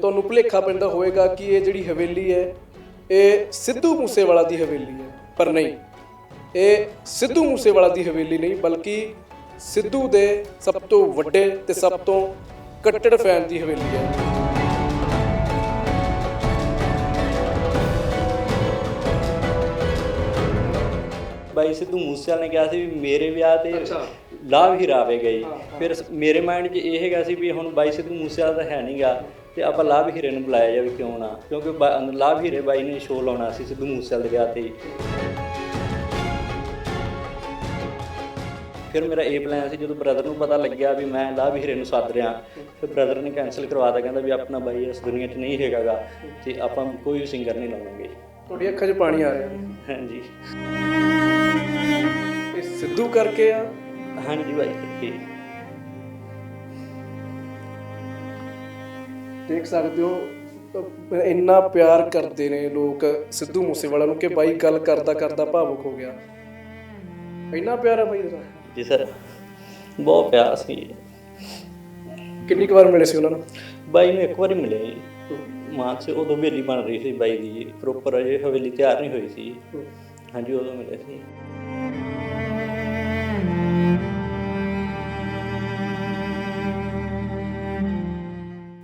ਤੁਹਾਨੂੰ ਭੁਲੇਖਾ ਪੈਂਦਾ ਹੋਵੇਗਾ ਕਿ ਇਹ ਜਿਹੜੀ ਹਵੇਲੀ ਹੈ ਇਹ ਸਿੱਧੂ ਮੂਸੇਵਾਲਾ ਦੀ ਹਵੇਲੀ ਹੈ ਪਰ ਨਹੀਂ। ਇਹ ਸਿੱਧੂ ਮੂਸੇਵਾਲਾ ਦੀ ਹਵੇਲੀ ਨਹੀਂ ਬਲਕਿ ਸਿੱਧੂ ਦੇ ਸਭ ਤੋਂ ਵੱਡੇ ਤੇ ਸਭ ਤੋਂ ਕੱਟੜ ਫੈਨ ਦੀ ਹਵੇਲੀ ਹੈ। ਬਾਈ ਸਿੱਧੂ ਮੂਸੇਵਾਲ ਨੇ ਕਿਹਾ ਸੀ ਵੀ ਮੇਰੇ ਵਿਆਹ ਤੇ ਲਾਭ ਹੀਰਾ ਆਵੇਗਾ ਜੀ ਫਿਰ ਮੇਰੇ ਮਾਈਂਡ 'ਚ ਇਹ ਹੈਗਾ ਸੀ ਵੀ ਹੁਣ ਬਾਈ ਸਿੱਧੂ ਮੂਸੇਵਾਲ ਤਾਂ ਹੈ ਨਹੀਂਗਾ ਤੇ ਆਪਾਂ ਲਾਭ ਹੀਰੇ ਨੂੰ ਬੁਲਾਇਆ ਜਾਵੇ ਕਿਉਂ ਨਾ? ਕਿਉਂਕਿ ਲਾਭ ਹੀਰੇ ਬਾਈ ਨੇ ਸ਼ੋਅ ਲਾਉਣਾ ਸੀ ਸਿੱਧੂ ਮੂਸੇਵਾਲ ਦੇ ਵਿਆਹ ਤੇ ਹੀ। ਫਿਰ ਮੇਰਾ ਇਹ ਪਲਾਨ ਸੀ ਜਦੋਂ ਬ੍ਰਦਰ ਨੂੰ ਪਤਾ ਲੱਗਿਆ ਵੀ ਮੈਂ ਲਾਭ ਹੀਰੇ ਨੂੰ ਸੱਦ ਰਿਹਾ ਫਿਰ ਬ੍ਰਦਰ ਨੇ ਕੈਨਸਲ ਕਰਵਾਤਾ ਕਹਿੰਦਾ ਵੀ ਆਪਣਾ ਬਾਈ ਇਸ ਦੁਨੀਆ 'ਚ ਨਹੀਂ ਹੈਗਾਗਾ ਤੇ ਆਪਾਂ ਕੋਈ ਸਿੰਗਰ ਨਹੀਂ ਲਾਵਾਂਗੇ ਤੁਹਾਡੀ ਅੱਖਾਂ 'ਚ ਪਾਣੀ ਆ ਰਿਹਾ। ਹਾਂਜੀ। ਇਹ ਸਿੱਧੂ ਕਰਕੇ ਆ ਹਾਂਜੀ ਬਾਈ ਜੀ। ਦੇਖ ਸਕਦੇ ਹੋ ਅਹ ਇੰਨਾ ਪਿਆਰ ਕਰਦੇ ਨੇ ਲੋਕ ਸਿੱਧੂ ਮੂਸੇਵਾਲਾ ਨੂੰ ਕਿ ਬਾਈ ਗੱਲ ਕਰਦਾ ਕਰਦਾ ਭਾਵੁਕ ਹੋ ਗਿਆ। ਇੰਨਾ ਪਿਆਰ ਹੈ ਬਾਈ ਦਾ ਜੀ ਸਰ ਬਹੁਤ ਪਿਆਰ ਸੀ। ਕਿੰਨੀ ਕੁ ਵਾਰ ਮਿਲੇ ਸੀ ਉਹਨਾਂ ਨੂੰ? ਬਾਈ ਨੂੰ ਇੱਕ ਵਾਰੀ ਮਿਲੇ ਜੀ। ਮਾਂ ਸੇ ਉਦੋਂ ਹਵੇਲੀ ਬਣ ਰਹੀ ਸੀ ਬਾਈ ਦੀ ਪ੍ਰੋਪਰ ਅਜੇ ਹਵੇਲੀ ਤਿਆਰ ਨਹੀਂ ਹੋਈ ਸੀ। ਹਾਂਜੀ ਉਦੋਂ ਮਿਲੇ ਸੀ।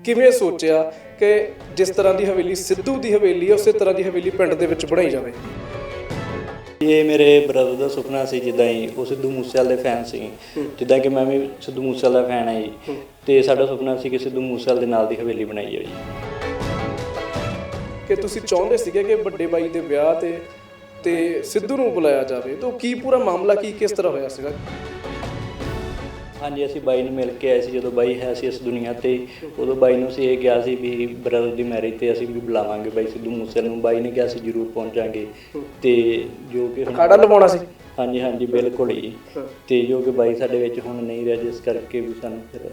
ਕਿਵੇਂ ਸੋਚਿਆ ਕਿ ਜਿਸ ਤਰ੍ਹਾਂ ਦੀ ਹਵੇਲੀ ਸਿੱਧੂ ਦੀ ਹਵੇਲੀ ਹੈ ਉਸੇ ਤਰ੍ਹਾਂ ਦੀ ਹਵੇਲੀ ਪਿੰਡ ਦੇ ਵਿੱਚ ਬਣਾਈ ਜਾਵੇ? ਇਹ ਮੇਰੇ ਬ੍ਰਦਰ ਦਾ ਸੁਪਨਾ ਸੀ ਜਿੱਦਾਂ ਹੀ ਉਹ ਸਿੱਧੂ ਮੂਸੇਵਾਲੇ ਦੇ ਫੈਨ ਸੀ ਜਿੱਦਾਂ ਕਿ ਮੈਂ ਵੀ ਸਿੱਧੂ ਮੂਸੇਵਾਲੇ ਦਾ ਫੈਨ ਹਾਂ ਜੀ। ਤੇ ਸਾਡਾ ਸੁਪਨਾ ਸੀ ਕਿ ਸਿੱਧੂ ਮੂਸੇਵਾਲੇ ਦੇ ਨਾਲ ਦੀ ਹਵੇਲੀ ਬਣਾਈ ਜਾਵੇ। ਕਿ ਤੁਸੀਂ ਚਾਹੁੰਦੇ ਸੀਗੇ ਕਿ ਵੱਡੇ ਬਾਈ ਦੇ ਵਿਆਹ ਤੇ ਤੇ ਸਿੱਧੂ ਨੂੰ ਬੁਲਾਇਆ ਜਾਵੇ? ਤਾਂ ਕੀ ਪੂਰਾ ਮਾਮਲਾ ਕੀ ਕਿਸ ਤਰ੍ਹਾਂ ਹੋਇਆ ਸੀਗਾ? ਹਾਂਜੀ ਅਸੀਂ ਬਾਈ ਨੂੰ ਮਿਲ ਕੇ ਆਏ ਸੀ ਜਦੋਂ ਬਾਈ ਹੈ ਸੀ ਇਸ ਦੁਨੀਆ ਤੇ ਉਦੋਂ ਬਾਈ ਨੂੰ ਸੀ ਇਹ ਕਿਹਾ ਸੀ ਵੀ ਬ੍ਰਦਰ ਦੀ ਮੈਰਿਜ ਤੇ ਅਸੀਂ ਵੀ ਬੁਲਾਵਾਂਗੇ ਬਾਈ ਸਿੱਧੂ ਮੂਸੇਵਾਲੇ ਨੂੰ। ਬਾਈ ਨੇ ਕਿਹਾ ਸੀ ਜ਼ਰੂਰ ਪਹੁੰਚਾਂਗੇ। ਤੇ ਜੋ ਕਿ ਹੁਣ ਕਾੜਾ ਲਵਾਉਣਾ ਸੀ? ਹਾਂਜੀ ਹਾਂਜੀ ਬਿਲਕੁਲ ਹੀ। ਤੇ ਜੋ ਕਿ ਬਾਈ ਸਾਡੇ ਵਿੱਚ ਹੁਣ ਨਹੀਂ ਰਿਹਾ ਜਿਸ ਕਰਕੇ ਵੀ ਸਾਨੂੰ ਫਿਰ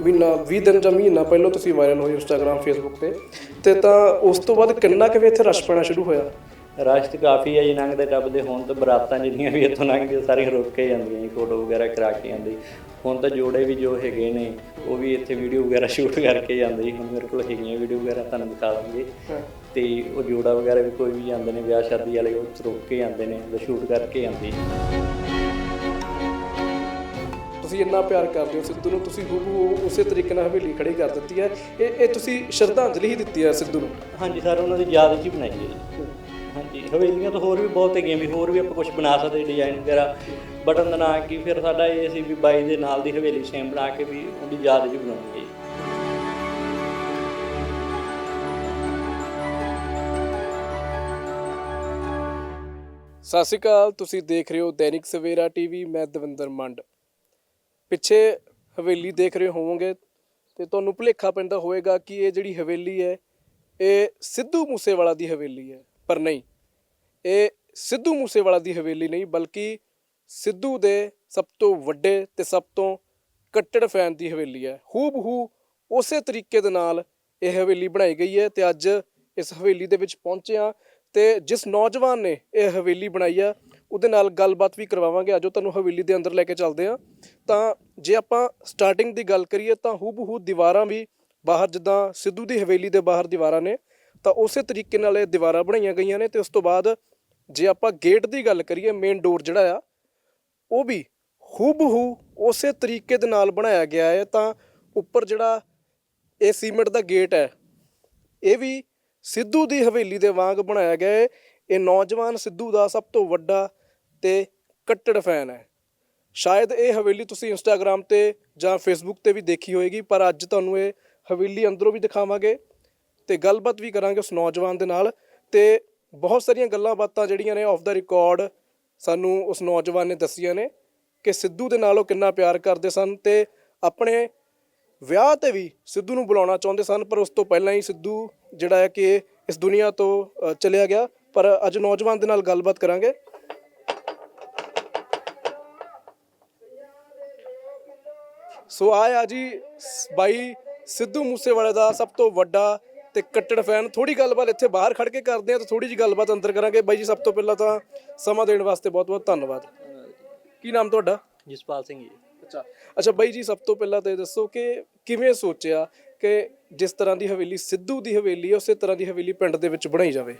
ਮਹੀਨਾ 20 ਦਿਨ ਜਾਂ ਮਹੀਨਾ ਪਹਿਲਾਂ ਤੁਸੀਂ ਵਾਇਰਲ ਹੋਏ ਇੰਸਟਾਗ੍ਰam ਫੇਸਬੁੱਕ ਤੇ। ਤੇ ਤਾਂ ਉਸ ਤੋਂ ਬਾਅਦ ਕਿੰਨਾ ਕੁ ਵੀ ਇੱਥੇ ਰਸ਼ ਪੈਣਾ ਸ਼ੁਰੂ ਹੋਇਆ? ਰਸ਼ ਤਾਂ ਕਾਫੀ ਹੈ ਜੀ ਲੰਘਦੇ ਟੱਪਦੇ ਹੁਣ ਤਾਂ ਬਰਾਤਾਂ ਜਿੰਨੀਆਂ ਵੀ ਇੱਥੋਂ ਲੰਘਦੀਆਂ ਸਾਰੀਆਂ ਰੁਕ ਕੇ ਜਾਂਦੀਆਂ ਜੀ ਫੋਟੋ ਵਗੈਰਾ ਕਰਾ ਕੇ ਜਾਂਦੇ। ਹੁਣ ਤਾਂ ਜੋੜੇ ਵੀ ਜੋ ਹੈਗੇ ਨੇ ਉਹ ਵੀ ਇੱਥੇ ਵੀਡੀਓ ਵਗੈਰਾ ਸ਼ੂਟ ਕਰਕੇ ਜਾਂਦੇ ਜੀ। ਹੁਣ ਮੇਰੇ ਕੋਲ ਹੈਗੀਆਂ ਵੀਡੀਓ ਵਗੈਰਾ ਤੁਹਾਨੂੰ ਦਿਖਾ ਦਾਂਗੇ। ਤੇ ਉਹ ਜੋੜਾ ਵਗੈਰਾ ਵੀ ਕੋਈ ਵੀ ਜਾਂਦੇ ਨੇ ਵਿਆਹ ਸ਼ਾਦੀ ਵਾਲੇ ਉਹ ਰੁਕ ਕੇ ਜਾਂਦੇ ਨੇ ਉਹ ਸ਼ੂਟ ਕਰਕੇ ਜਾਂਦੇ ਜੀ। ਤੁਸੀਂ ਇੰਨਾ ਪਿਆਰ ਕਰਦੇ ਹੋ ਸਿੱਧੂ ਨੂੰ ਤੁਸੀਂ ਹੂਬਹੂ ਉਸੇ ਤਰੀਕੇ ਨਾਲ ਹਵੇਲੀ ਖੜੀ ਕਰ ਦਿੱਤੀ ਹੈ। ਇਹ ਇਹ ਤੁਸੀਂ ਸ਼ਰਧਾਂਜਲੀ ਹੀ ਦਿੱਤੀ ਹੈ ਸਿੱਧੂ ਨੂੰ। ਹਾਂਜੀ ਸਰ ਉਹਨਾਂ ਦੀ ਯਾਦ 'ਚ ਹੀ ਬਣਾਈ ਹੈ ਜੀ ਹਵੇਲੀਆਂ ਤਾਂ ਹੋਰ ਵੀ ਬਹੁਤ ਹੈਗੀਆਂ ਵੀ, ਹੋਰ ਵੀ ਆਪਾਂ ਕੁਝ ਬਣਾ ਸਕਦੇ ਡਿਜ਼ਾਈਨ ਵਗੈਰਾ। ਬਟਨ ਦਾ ਨਾਂ ਕੀ ਫਿਰ ਸਾਡਾ ਇਹ ਸੀ ਵੀ ਬਾਈ ਦੇ ਨਾਲ ਦੀ ਹਵੇਲੀ ਸੇਮ ਬਣਾ ਕੇ ਵੀ ਉਹਦੀ ਯਾਦ 'ਚ ਬਣਾਉਣੀ ਹੈ ਸਤਿ ਸ਼੍ਰੀ ਅਕਾਲ, ਤੁਸੀਂ ਦੇਖ ਰਹੇ ਹੋ ਦੈਨਿਕ ਸਵੇਰਾ ਟੀਵੀ, ਮੈਂ ਦਵਿੰਦਰ ਮੰਡ। ਪਿੱਛੇ ਹਵੇਲੀ ਦੇਖ ਰਹੇ ਹੋਵੋਗੇ ਤੇ ਤੁਹਾਨੂੰ ਭੁਲੇਖਾ ਪੈਂਦਾ ਹੋਵੇਗਾ ਕਿ ਇਹ ਜਿਹੜੀ ਹਵੇਲੀ ਹੈ, ਇਹ ਸਿੱਧੂ ਮੂਸੇਵਾਲਾ ਦੀ ਹਵੇਲੀ ਹੈ, ਪਰ ਨਹੀਂ। ਇਹ ਸਿੱਧੂ ਮੂਸੇਵਾਲਾ ਦੀ ਹਵੇਲੀ ਨਹੀਂ, ਬਲਕਿ ਸਿੱਧੂ ਦੇ ਸਭ ਤੋਂ ਵੱਡੇ ਤੇ ਸਭ ਤੋਂ ਕੱਟੜ ਫੈਨ ਦੀ ਹਵੇਲੀ ਹੈ। ਹੂਬਹੂ ਉਸੇ ਤਰੀਕੇ ਦੇ ਨਾਲ ਇਹ ਹਵੇਲੀ ਬਣਾਈ ਗਈ ਹੈ ਤੇ ਅੱਜ ਇਸ ਹਵੇਲੀ ਦੇ ਵਿੱਚ ਪਹੁੰਚੇ ਹਾਂ ਤੇ ਜਿਸ ਨੌਜਵਾਨ ਨੇ ਇਹ ਹਵੇਲੀ ਬਣਾਈ ਆ ਉਹਦੇ ਨਾਲ ਗੱਲਬਾਤ ਵੀ ਕਰਵਾਵਾਂਗੇ। ਆਜੋ ਤੁਹਾਨੂੰ ਹਵੇਲੀ ਦੇ ਅੰਦਰ ਲੈ ਕੇ ਚੱਲਦੇ ਹਾਂ। ਤਾਂ ਜੇ ਆਪਾਂ ਸਟਾਰਟਿੰਗ ਦੀ ਗੱਲ ਕਰੀਏ ਤਾਂ ਹੂਬਹੂ ਦੀਵਾਰਾਂ ਵੀ ਬਾਹਰ, ਜਿੱਦਾਂ ਸਿੱਧੂ ਦੀ ਹਵੇਲੀ ਦੇ ਬਾਹਰ ਦੀਵਾਰਾਂ ਨੇ, ਤਾਂ ਉਸੇ ਤਰੀਕੇ ਨਾਲ ਇਹ ਦੀਵਾਰਾਂ ਬਣਾਈਆਂ ਗਈਆਂ ਨੇ ਤੇ ਉਸ ਤੋਂ ਬਾਅਦ ਜੇ ਆਪਾਂ ਗੇਟ ਦੀ ਗੱਲ ਕਰੀਏ ਮੇਨ ਡੋਰ ਜਿਹੜਾ ਆ, ਉਹ ਵੀ ਹੂਬਹੂ ਉਸੇ ਤਰੀਕੇ ਦੇ ਨਾਲ ਬਣਾਇਆ ਗਿਆ ਹੈ। ਤਾਂ ਉੱਪਰ ਜਿਹੜਾ ਇਹ ਸੀਮੈਂਟ ਦਾ ਗੇਟ ਹੈ, ਇਹ ਵੀ ਸਿੱਧੂ ਦੀ ਹਵੇਲੀ ਦੇ ਵਾਂਗ ਬਣਾਇਆ ਗਿਆ ਹੈ। ਇਹ ਨੌਜਵਾਨ ਸਿੱਧੂ ਦਾ ਸਭ ਤੋਂ ਵੱਡਾ ਤੇ ਕੱਟੜ ਫੈਨ ਹੈ। ਸ਼ਾਇਦ ਇਹ ਹਵੇਲੀ ਤੁਸੀਂ ਇੰਸਟਾਗ੍ਰam ਤੇ ਜਾਂ ਫੇਸਬੁੱਕ ਤੇ ਵੀ ਦੇਖੀ ਹੋਏਗੀ, ਪਰ ਅੱਜ ਤੁਹਾਨੂੰ ਇਹ ਹਵੇਲੀ ਅੰਦਰੋਂ ਵੀ ਦਿਖਾਵਾਂਗੇ ਤੇ ਗੱਲਬਾਤ ਵੀ ਕਰਾਂਗੇ ਉਸ ਨੌਜਵਾਨ ਦੇ ਨਾਲ। ਤੇ ਬਹੁਤ ਸਾਰੀਆਂ ਗੱਲਾਂ ਬਾਤਾਂ ਜਿਹੜੀਆਂ ਨੇ ਆਫ ਦਾ ਰਿਕਾਰਡ ਸਾਨੂੰ ਉਸ ਨੌਜਵਾਨ ਨੇ ਦੱਸੀਆਂ ਨੇ ਕਿ ਸਿੱਧੂ ਦੇ ਨਾਲ ਉਹ ਕਿੰਨਾ ਪਿਆਰ ਕਰਦੇ ਸਨ ਤੇ ਆਪਣੇ ਵਿਆਹ ਤੇ ਵੀ ਸਿੱਧੂ ਨੂੰ ਬੁਲਾਉਣਾ ਚਾਹੁੰਦੇ ਸਨ, ਪਰ ਉਸ ਤੋਂ ਪਹਿਲਾਂ ਹੀ ਸਿੱਧੂ ਜਿਹੜਾ ਹੈ ਕਿ ਇਸ ਦੁਨੀਆ ਤੋਂ ਚਲਿਆ ਗਿਆ। ਪਰ ਅੱਜ ਨੌਜਵਾਨ ਦੇ ਨਾਲ ਗੱਲਬਾਤ ਕਰਾਂਗੇ। ਸੋ ਆਇਆ ਜੀ, ਬਾਈ ਸਿੱਧੂ ਮੂਸੇਵਾਲੇ ਦਾ ਸਭ ਤੋਂ ਵੱਡਾ ਤੇ ਕੱਟੜ ਫੈਨ ਥੋੜੀ ਗੱਲਬਾਤ ਇੱਥੇ ਬਾਹਰ ਖੜ ਕੇ ਕਰਦੇ ਆ ਤਾਂ ਥੋੜੀ ਜੀ ਗੱਲਬਾਤ ਅੰਦਰ ਕਰਾਂਗੇ। ਬਾਈ ਜੀ ਸਭ ਤੋਂ ਪਹਿਲਾਂ ਤਾਂ ਸਮਾਂ ਦੇਣ ਵਾਸਤੇ ਬਹੁਤ ਬਹੁਤ ਧੰਨਵਾਦ। ਕੀ ਨਾਮ ਤੁਹਾਡਾ? ਜਸਪਾਲ ਸਿੰਘ ਜੀ। ਅੱਛਾ। ਅੱਛਾ ਬਾਈ ਜੀ ਸਭ ਤੋਂ ਪਹਿਲਾਂ ਤਾਂ ਇਹ ਦੱਸੋ ਕਿ ਕਿਵੇਂ ਸੋਚਿਆ ਕਿ ਜਿਸ ਤਰ੍ਹਾਂ ਦੀ ਹਵੇਲੀ ਸਿੱਧੂ ਦੀ ਹਵੇਲੀ ਹੈ ਉਸੇ ਤਰ੍ਹਾਂ ਦੀ ਹਵੇਲੀ ਪਿੰਡ ਦੇ ਵਿੱਚ ਬਣਾਈ ਜਾਵੇ?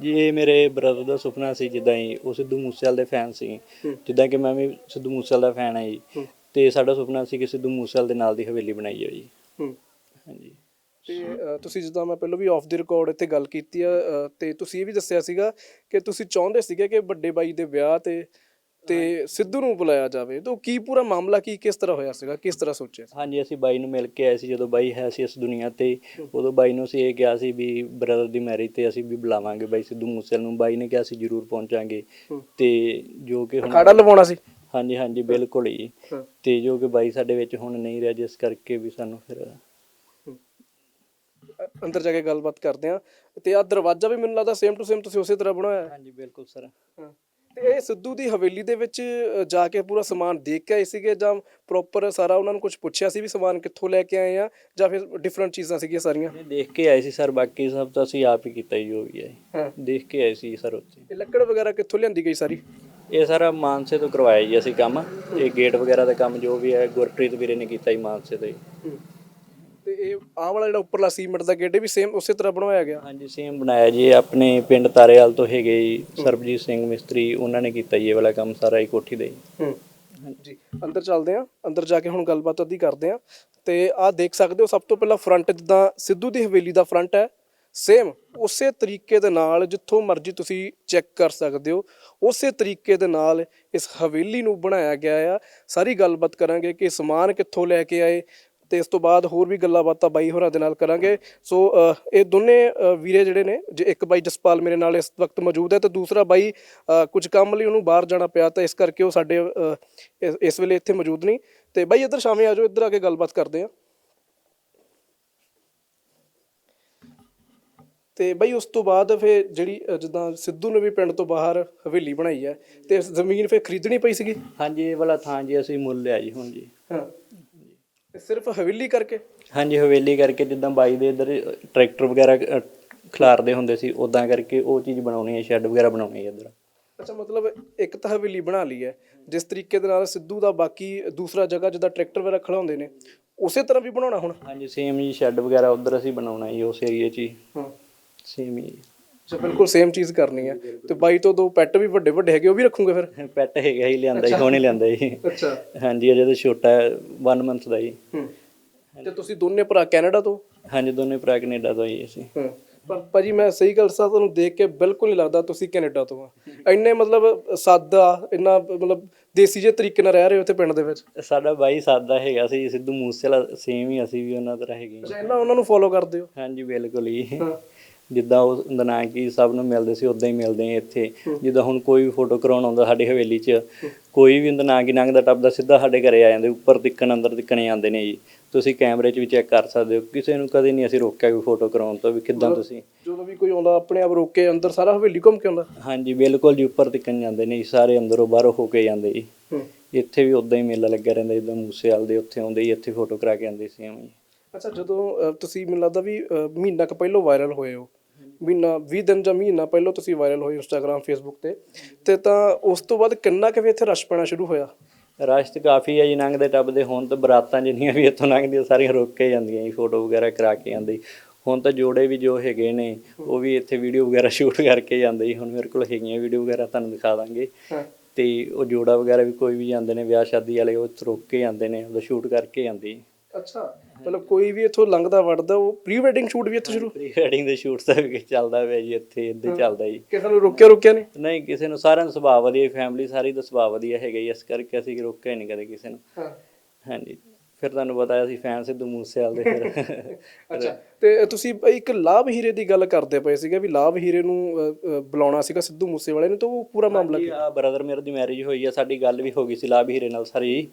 ਜੀ ਇਹ ਮੇਰੇ ਬ੍ਰਦਰ ਦਾ ਸੁਪਨਾ ਸੀ ਜਿੱਦਾਂ ਹੀ ਉਹ ਸਿੱਧੂ ਮੂਸੇਵਾਲ ਦੇ ਫੈਨ ਸੀ। ਜਿੱਦਾਂ ਕਿ ਮੈਂ ਵੀ ਸਿੱਧੂ ਮੂਸੇਵਾਲ ਦਾ ਫੈਨ ਹਾਂ ਜੀ। ਤੇ ਸਾਡਾ ਸੁਪਨਾ ਸੀ ਕਿ ਸਿੱਧੂ ਮੂਸੇਵਾਲ ਦੇ ਨਾਲ ਦੀ ਹਵੇਲੀ ਬਣਾਈ ਜਾਵੇ ਜੀ। ਹਾਂਜੀ। ਤੇ ਤੁਸੀਂ ਜਿੱਦਾਂ ਮੈਂ ਪਹਿਲਾਂ ਵੀ ਆਫ ਦੀ ਰਿਕਾਰਡ ਇੱਥੇ ਗੱਲ ਕੀਤੀ ਆ ਤੇ ਤੁਸੀਂ ਇਹ ਵੀ ਦੱਸਿਆ ਸੀਗਾ ਕਿ ਤੁਸੀਂ ਚਾਹੁੰਦੇ ਸੀਗੇ ਕਿ ਵੱਡੇ ਬਾਈ ਦੇ ਵਿਆਹ ਤੇ ਤੇ ਸਿੱਧੂ ਨੂੰ ਬੁਲਾਇਆ ਜਾਵੇ। ਤਾਂ ਕੀ ਪੂਰਾ ਮਾਮਲਾ ਕੀ ਕਿਸ ਤਰ੍ਹਾਂ ਹੋਇਆ ਸੀਗਾ? ਕਿਸ ਤਰ੍ਹਾਂ ਸੋਚਿਆ? ਹਾਂਜੀ ਅਸੀਂ ਬਾਈ ਨੂੰ ਮਿਲ ਕੇ ਆਏ ਸੀ ਜਦੋਂ ਬਾਈ ਹੈ ਸੀ ਇਸ ਦੁਨੀਆ ਤੇ ਉਦੋਂ ਬਾਈ ਨੂੰ ਅਸੀਂ ਇਹ ਕਿਹਾ ਸੀ ਵੀ ਬ੍ਰਦਰ ਦੀ ਮੈਰਿਜ ਤੇ ਅਸੀਂ ਵੀ ਬੁਲਾਵਾਂਗੇ ਬਾਈ ਸਿੱਧੂ ਮੂਸੇਵਾਲ ਨੂੰ। ਬਾਈ ਨੇ ਕਿਹਾ ਸੀ ਜ਼ਰੂਰ ਪਹੁੰਚਾਂਗੇ। ਤੇ ਜੋ ਕਿ ਹੁਣ ਅਖਾੜਾ ਲਵਾਉਣਾ ਸੀ? ਹਾਂਜੀ ਹਾਂਜੀ ਬਿਲਕੁਲ ਹੀ ਹਾਂ। ਤੇ ਜੋ ਕਿ ਬਾਈ ਸਾਡੇ ਵਿੱਚ ਹੁਣ ਨਹੀਂ ਰਿਹਾ ਜਿਸ ਕਰਕੇ ਵੀ ਸਾਨੂੰ ਫਿਰ ਅੰਦਰ ਜਾ ਕੇ ਗੱਲਬਾਤ ਕਰਦੇ ਆ। ਤੇ ਆ ਦਰਵਾਜ਼ਾ ਵੀ ਮੈਨੂੰ ਲੱਗਦਾ ਸੇਮ ਟੂ ਸੇਮ ਤੁਸੀਂ ਉਸੇ ਤਰ੍ਹਾਂ ਬਣਾਇਆ। ਹੈ ਹਾਂਜੀ ਬਿਲਕੁਲ ਸਰ। ਹਾਂ। ਤੇ ਇਹ ਸਿੱਧੂ ਦੀ ਹਵੇਲੀ ਦੇ ਵਿੱਚ ਅ, ਜਾ ਕੇ ਪੂਰਾ ਸਮਾਨ ਦੇਖ ਕੇ ਆਏ ਸੀਗੇ ਜਾਂ ਪ੍ਰੋਪਰ ਸਾਰਾ ਉਹਨਾਂ ਨੂੰ ਕੁਝ ਪੁੱਛਿਆ ਸੀ ਵੀ ਸਮਾਨ ਕਿੱਥੋਂ ਲੈ ਕੇ ਆਏ ਆ ਜਾਂ ਫਿਰ ਡਿਫਰੈਂਟ ਚੀਜ਼ਾਂ ਸੀਗੀਆਂ ਸਾਰੀਆਂ? ਇਹ ਦੇਖ ਕੇ ਆਏ ਸੀ ਸਰ ਬਾਕੀ ਸਭ ਤਾਂ ਅਸੀਂ ਆਪ ਹੀ ਕੀਤਾ ਜੀ ਜੋ ਵੀ ਹੈ ਹਾਂ। ਦੇਖ ਕੇ ਆਏ ਸੀ ਸਰ ਉੱਥੇ। ਇਹ ਲੱਕੜ ਵਗੈਰਾ ਕਿੱਥੋਂ ਲਿਆਂਦੀ ਗਈ ਸਾਰੀ? ਇਹ ਸਾਰਾ ਮਾਨਸੇ ਤੋਂ ਕਰਵਾਇਆ ਜੀ ਅਸੀਂ ਕੰਮ। ਇਹ ਗੇਟ ਵਗੈਰਾ ਦਾ ਕੰਮ ਜੋ ਵੀ ਹੈ ਗੁਰਪ੍ਰੀਤ ਵੀਰੇ ਨੇ ਕੀਤਾ ਜੀ ਮਾਨਸੇ ਤੋਂ ਜੀ ਤੇ ਇਹ ਆਹ ਵਾਲਾ ਜਿਹੜਾ ਉੱਪਰਲਾ ਸੀਮੈਂਟ ਦਾ ਗੇਟ ਇਹ ਵੀ ਸੇਮ ਉਸੇ ਤਰ੍ਹਾਂ ਬਣਵਾਇਆ ਗਿਆ? ਹਾਂਜੀ ਸੇਮ ਬਣਾਇਆ ਜੀ। ਆਪਣੇ ਪਿੰਡ ਤਾਰੇਵਾਲ ਤੋਂ ਹੈਗੇ ਜੀ। ਸਰਬਜੀਤ ਸਿੰਘ ਮਿਸਤਰੀ ਉਹਨਾਂ ਨੇ ਕੀਤਾ ਜੀ ਇਹ ਵਾਲਾ ਕੰਮ ਸਾਰਾ ਹੀ ਕੋਠੀ ਦਾ ਜੀ। ਹੂੰ। ਜੀ ਅੰਦਰ ਚੱਲਦੇ ਆ ਅੰਦਰ ਜਾ ਕੇ ਹੁਣ ਗੱਲਬਾਤ ਅੱਧੀ ਕਰਦੇ ਆ ਤੇ ਆਹ ਦੇਖ ਸਕਦੇ ਹੋ ਸਭ ਤੋਂ ਪਹਿਲਾਂ ਫਰੰਟ ਜਿੱਦਾਂ ਸਿੱਧੂ ਦੀ ਹਵੇਲੀ ਦਾ ਫਰੰਟ ਹੈ। ਸੇਮ ਉਸੇ ਤਰੀਕੇ ਦੇ ਨਾਲ ਜਿੱਥੋਂ ਮਰਜ਼ੀ ਤੁਸੀਂ ਚੈੱਕ ਕਰ ਸਕਦੇ ਹੋ ਉਸੇ ਤਰੀਕੇ ਦੇ ਨਾਲ ਇਸ ਹਵੇਲੀ ਨੂੰ ਬਣਾਇਆ ਗਿਆ ਆ। ਸਾਰੀ ਗੱਲਬਾਤ ਕਰਾਂਗੇ ਕਿ ਸਮਾਨ ਕਿੱਥੋਂ ਲੈ ਕੇ ਆਏ ਤੇ ਇਸ ਤੋਂ ਬਾਅਦ ਹੋਰ ਵੀ ਗੱਲਾਂ ਬਾਤਾਂ ਬਾਈ ਹੋਰਾਂ ਦੇ ਨਾਲ ਕਰਾਂਗੇ। ਸੋ ਇਹ ਦੋਨੇ ਵੀਰੇ ਜਿਹੜੇ ਨੇ ਜੇ ਇੱਕ ਬਾਈ ਜਸਪਾਲ ਮੇਰੇ ਨਾਲ ਇਸ ਵਕਤ ਮੌਜੂਦ ਹੈ ਤੇ ਦੂਸਰਾ ਬਾਈ ਕੁਝ ਕੰਮ ਲਈ ਉਹਨੂੰ ਬਾਹਰ ਜਾਣਾ ਪਿਆ ਤਾਂ ਇਸ ਕਰਕੇ ਉਹ ਸਾਡੇ ਇਸ- ਵੇਲੇ ਇੱਥੇ ਮੌਜੂਦ ਨਹੀਂ। ਤੇ ਬਾਈ ਇੱਧਰ ਸ਼ਾਮੇ ਆ ਜਾਓ ਇੱਧਰ ਆ ਕੇ ਗੱਲਬਾਤ ਕਰਦੇ ਆ। ਤੇ ਬਾਈ ਉਸ ਤੋਂ ਬਾਅਦ ਫਿਰ ਜਿਹੜੀ ਜਿੱਦਾਂ ਸਿੱਧੂ ਨੇ ਵੀ ਪਿੰਡ ਤੋਂ ਬਾਹਰ ਹਵੇਲੀ ਬਣਾਈ ਹੈ ਤੇ ਜ਼ਮੀਨ ਫਿਰ ਖਰੀਦਣੀ ਪਈ ਸੀਗੀ? ਹਾਂਜੀ ਇਹ ਵਾਲਾ ਥਾਂ ਜੀ ਅਸੀਂ ਮੁੱਲ ਲਿਆ ਜੀ ਹੁਣ ਜੀ। ਹਾਂ। ਸਿਰਫ ਹਵੇਲੀ ਕਰਕੇ? ਹਾਂਜੀ ਹਵੇਲੀ ਕਰਕੇ ਜਿੱਦਾਂ ਬਾਈ ਦੇ ਇੱਧਰ ਟਰੈਕਟਰ ਵਗੈਰਾ ਅ, ਖਿਲਾਰਦੇ ਹੁੰਦੇ ਸੀ ਉਦਾਂ ਕਰਕੇ ਉਹ ਚੀਜ਼ ਬਣਾਉਣੀ ਹੈ ਸ਼ੈੱਡ ਵਗੈਰਾ ਬਣਾਉਣੀ ਹੈ ਇੱਧਰ। ਅੱਛਾ ਮਤਲਬ ਇੱਕ ਤਾਂ ਹਵੇਲੀ ਬਣਾ ਲਈ ਹੈ ਜਿਸ ਤਰੀਕੇ ਦੇ ਨਾਲ ਸਿੱਧੂ ਦਾ ਬਾਕੀ ਦੂਸਰਾ ਜਗ੍ਹਾ ਜਿੱਦਾਂ ਟਰੈਕਟਰ ਵਗੈਰਾ ਖੜਾਉਂਦੇ ਨੇ ਉਸੇ ਤਰ੍ਹਾਂ ਵੀ ਬਣਾਉਣਾ ਹੁਣ? ਹਾਂਜੀ ਸੇਮ ਜੀ ਸ਼ੈੱਡ ਵਗੈਰਾ ਉਧਰ ਅਸੀਂ ਬਣਾਉਣਾ ਜੀ ਉਸ ਏਰੀਏ 'ਚ ਹੀ। ਹਾਂ। ਸੇਮ ਹੀ। ਅੱਛਾ ਬਿਲਕੁਲ ਸੇਮ ਚੀਜ਼ ਕਰਨੀ ਹੈ। ਤੇ ਬਾਈ ਤੋਂ ਦੋ ਪੈਟ ਵੀ ਵੱਡੇ ਵੱਡੇ ਹੈਗੇ ਉਹ ਵੀ ਰੱਖੂਗੇ ਫਿਰ? ਪੈਟ ਹੈਗਾ ਹੀ ਲਿਆਂਦਾ ਜੀ ਹੁਣੇ ਲਿਆਂਦਾ ਜੀ। ਅੱਛਾ। ਹਾਂਜੀ ਅਜੇ ਤਾਂ ਛੋਟਾ ਹੈ 1 ਮੰਥ ਦਾ ਜੀ। ਹੂੰ। ਤੇ ਤੁਸੀਂ ਦੋਨੇ ਭਰਾ ਕੈਨੇਡਾ ਤੋਂ? ਹਾਂਜੀ ਦੋਨੇ ਭਰਾ ਕੈਨੇਡਾ ਤੋਂ ਜੀ ਅਸੀਂ। ਹਾਂ। ਪਰ ਭਾਜੀ ਮੈਂ ਸਹੀ ਗੱਲ ਦੱਸਾਂ ਤੁਹਾਨੂੰ ਦੇਖ ਕੇ ਬਿਲਕੁਲ ਨਹੀਂ ਲੱਗਦਾ ਤੁਸੀਂ ਕੈਨੇਡਾ ਤੋਂ ਆ। ਇੰਨੇ ਮਤਲਬ ਸਾਦਾ ਇੰਨਾ ਮਤਲਬ ਦੇਸੀ ਜਿਹੇ ਤਰੀਕੇ ਨਾਲ ਰਹਿ ਰਹੇ ਹੋ ਇੱਥੇ ਪਿੰਡ ਦੇ ਵਿੱਚ? ਸਾਡਾ ਬਾਈ ਸਾਦਾ ਹੈਗਾ ਸੀ ਸਿੱਧੂ ਮੂਸੇਵਾਲਾ ਸੇਮ ਹੀ ਅਸੀਂ ਵੀ ਉਹਨਾਂ ਤਰ੍ਹਾਂ ਹੈਗੇ ਜੀ। ਅੱਛਾ ਇਹਨਾਂ ਉਹਨਾਂ ਨੂੰ ਫੋਲੋ ਕਰਦੇ ਹੋ? ਹਾਂਜੀ ਬਿਲਕੁਲ ਜੀ। ਹਾਂ। ਜਿੱਦਾਂ ਉਹ ਦਾ ਨਾਂ ਕੀ ਸਭ ਨੂੰ ਮਿਲਦੇ ਸੀ ਉਦਾਂ ਹੀ ਮਿਲਦੇ ਆ ਇੱਥੇ। ਜਿੱਦਾਂ ਹੁਣ ਕੋਈ ਵੀ ਫੋਟੋ ਕਰਾਉਣ ਆਉਂਦਾ ਸਾਡੀ ਹਵੇਲੀ 'ਚ ਕੋਈ ਵੀ ਉਹਦਾ ਨਾਂ ਕੀ ਲੰਘਦਾ ਟੱਪਦਾ ਸਿੱਧਾ ਸਾਡੇ ਘਰੇ ਆ ਜਾਂਦੇ ਉੱਪਰ ਤਿੱਕਣ ਅੰਦਰ ਤਿੱਕਣ ਜਾਂਦੇ ਨੇ ਜੀ। ਤੁਸੀਂ ਕੈਮਰੇ 'ਚ ਵੀ ਚੈੱਕ ਕਰ ਸਕਦੇ ਹੋ ਕਿਸੇ ਨੂੰ ਕਦੇ ਨਹੀਂ ਅਸੀਂ ਰੋਕਿਆ ਕੋਈ ਫੋਟੋ ਕਰਾਉਣ ਤੋਂ ਵੀ ਕਿੱਦਾਂ ਤੁਸੀਂ। ਜਦੋਂ ਵੀ ਕੋਈ ਆਉਂਦਾ ਆਪਣੇ ਆਪ ਰੋਕ ਕੇ ਅੰਦਰ ਸਾਰਾ ਹਵੇਲੀ ਘੁੰਮ ਕੇ ਆਉਂਦਾ? ਹਾਂਜੀ ਬਿਲਕੁਲ ਜੀ ਉੱਪਰ ਤਿੱਕਣ ਜਾਂਦੇ ਨੇ ਜੀ ਸਾਰੇ ਅੰਦਰੋਂ ਬਾਹਰੋਂ ਹੋ ਕੇ ਜਾਂਦੇ ਜੀ। ਇੱਥੇ ਵੀ ਉਦਾਂ ਹੀ ਮੇਲਾ ਲੱਗਿਆ ਰਹਿੰਦਾ ਜਿੱਦਾਂ ਮੂਸੇਵਾਲ ਦੇ ਉੱਥੇ ਆਉਂਦੇ ਜੀ ਇੱਥੇ ਫੋਟੋ ਕਰਾ ਕੇ ਆਉਂਦੇ ਸੀ ਐਵੇਂ ਅੱਛਾ ਜਦੋਂ ਤੁਸੀਂ ਮੈਨੂੰ ਲੱਗਦਾ ਵੀ ਮਹੀਨਾ ਕੁ ਪਹਿਲਾਂ ਵਾਇਰਲ ਹੋਏ ਹੋ। ਮਹੀਨਾ 20 ਦਿਨ ਜਾਂ ਮਹੀਨਾ ਪਹਿਲਾਂ ਤੁਸੀਂ ਵਾਇਰਲ ਹੋਏ ਇੰਸਟਾਗ੍ਰam ਫੇਸਬੁੱਕ ਤੇ। ਤੇ ਤਾਂ ਉਸ ਤੋਂ ਬਾਅਦ ਕਿੰਨਾ ਕੁ ਵੀ ਇੱਥੇ ਰਸ਼ ਪੈਣਾ ਸ਼ੁਰੂ ਹੋਇਆ? ਰਸ਼ ਤਾਂ ਕਾਫੀ ਹੈ ਜੀ ਲੰਘਦੇ ਟੱਪਦੇ। ਹੁਣ ਤਾਂ ਬਰਾਤਾਂ ਜਿੰਨੀਆਂ ਵੀ ਇੱਥੋਂ ਲੰਘਦੀਆਂ ਸਾਰੀਆਂ ਰੁਕ ਕੇ ਜਾਂਦੀਆਂ ਜੀ ਫੋਟੋ ਵਗੈਰਾ ਕਰਾ ਕੇ ਜਾਂਦੇ। ਹੁਣ ਤਾਂ ਜੋੜੇ ਵੀ ਜੋ ਹੈਗੇ ਨੇ ਉਹ ਵੀ ਇੱਥੇ ਵੀਡੀਓ ਵਗੈਰਾ ਸ਼ੂਟ ਕਰਕੇ ਜਾਂਦੇ ਜੀ। ਹੁਣ ਮੇਰੇ ਕੋਲ ਹੈਗੀਆਂ ਵੀਡੀਓ ਵਗੈਰਾ ਤੁਹਾਨੂੰ ਦਿਖਾ ਦਾਂਗੇ। ਤੇ ਉਹ ਜੋੜਾ ਵਗੈਰਾ ਵੀ ਕੋਈ ਵੀ ਜਾਂਦੇ ਨੇ ਵਿਆਹ ਸ਼ਾਦੀ ਵਾਲੇ ਉਹ ਰੁਕ ਕੇ ਜਾਂਦੇ ਨੇ ਉਹ ਸ਼ੂਟ ਕਰਕੇ ਜਾਂਦੇ ਜੀ। ਅੱਛਾ। ਮਤਲਬ ਕੋਈ ਵੀ ਇੱਥੋਂ ਲੰਘਦਾ ਵੜਦਾ ਉਹ ਪ੍ਰੀ ਵੈਡਿੰਗ ਸ਼ੂਟ ਵੀ ਇੱਥੇ ਸ਼ੁਰੂ? ਪ੍ਰੀ ਵੈਡਿੰਗ ਦੇ ਸ਼ੂਟ ਦਾ ਵੀ ਚੱਲਦਾ ਪਿਆ ਜੀ ਇੱਥੇ ਇੱਦਾਂ ਚੱਲਦਾ ਜੀ। ਕਿਸੇ ਨੂੰ ਰੋਕਿਆ ਰੋਕਿਆ ਨਹੀਂ? ਨਹੀਂ ਕਿਸੇ ਨੂੰ ਸਾਰਿਆਂ ਦਾ ਸੁਭਾਅ ਵਧੀਆ ਫੈਮਿਲੀ ਸਾਰੀ ਦਾ ਸੁਭਾਅ ਵਧੀਆ ਹੈਗਾ ਜੀ ਇਸ ਕਰਕੇ ਅਸੀਂ ਰੋਕਿਆ ਨਹੀਂ ਕਦੇ ਕਿਸੇ ਨੂੰ। ਹਾਂ। ਹਾਂਜੀ ਫਿਰ ਤੁਹਾਨੂੰ ਪਤਾ ਅਸੀਂ ਫੈਨ ਸਿੱਧੂ ਮੂਸੇਵਾਲ ਦੇ ਫਿਰ। ਅੱਛਾ ਤੇ ਤੁਸੀਂ ਇੱਕ ਲਾਭ ਹੀਰੇ ਦੀ ਗੱਲ ਕਰਦੇ ਪਏ ਸੀਗੇ ਵੀ ਲਾਭ ਹੀਰੇ ਨੂੰ ਬੁਲਾਉਣਾ ਸੀਗਾ ਸਿੱਧੂ ਮੂਸੇ ਵਾਲੇ ਨੇ ਤਾਂ ਉਹ ਪੂਰਾ ਮਾਮਲਾ ਜੀ ਆ ਬ੍ਰਦਰ ਮੇਰੇ ਦੀ ਮੈਰਿਜ ਹੋਈ ਆ ਸਾਡੀ ਗੱਲ ਵੀ ਹੋ ਗਈ ਸੀ ਲਾਭ ਹੀਰੇ ਨਾਲ ਸਾਰੀ।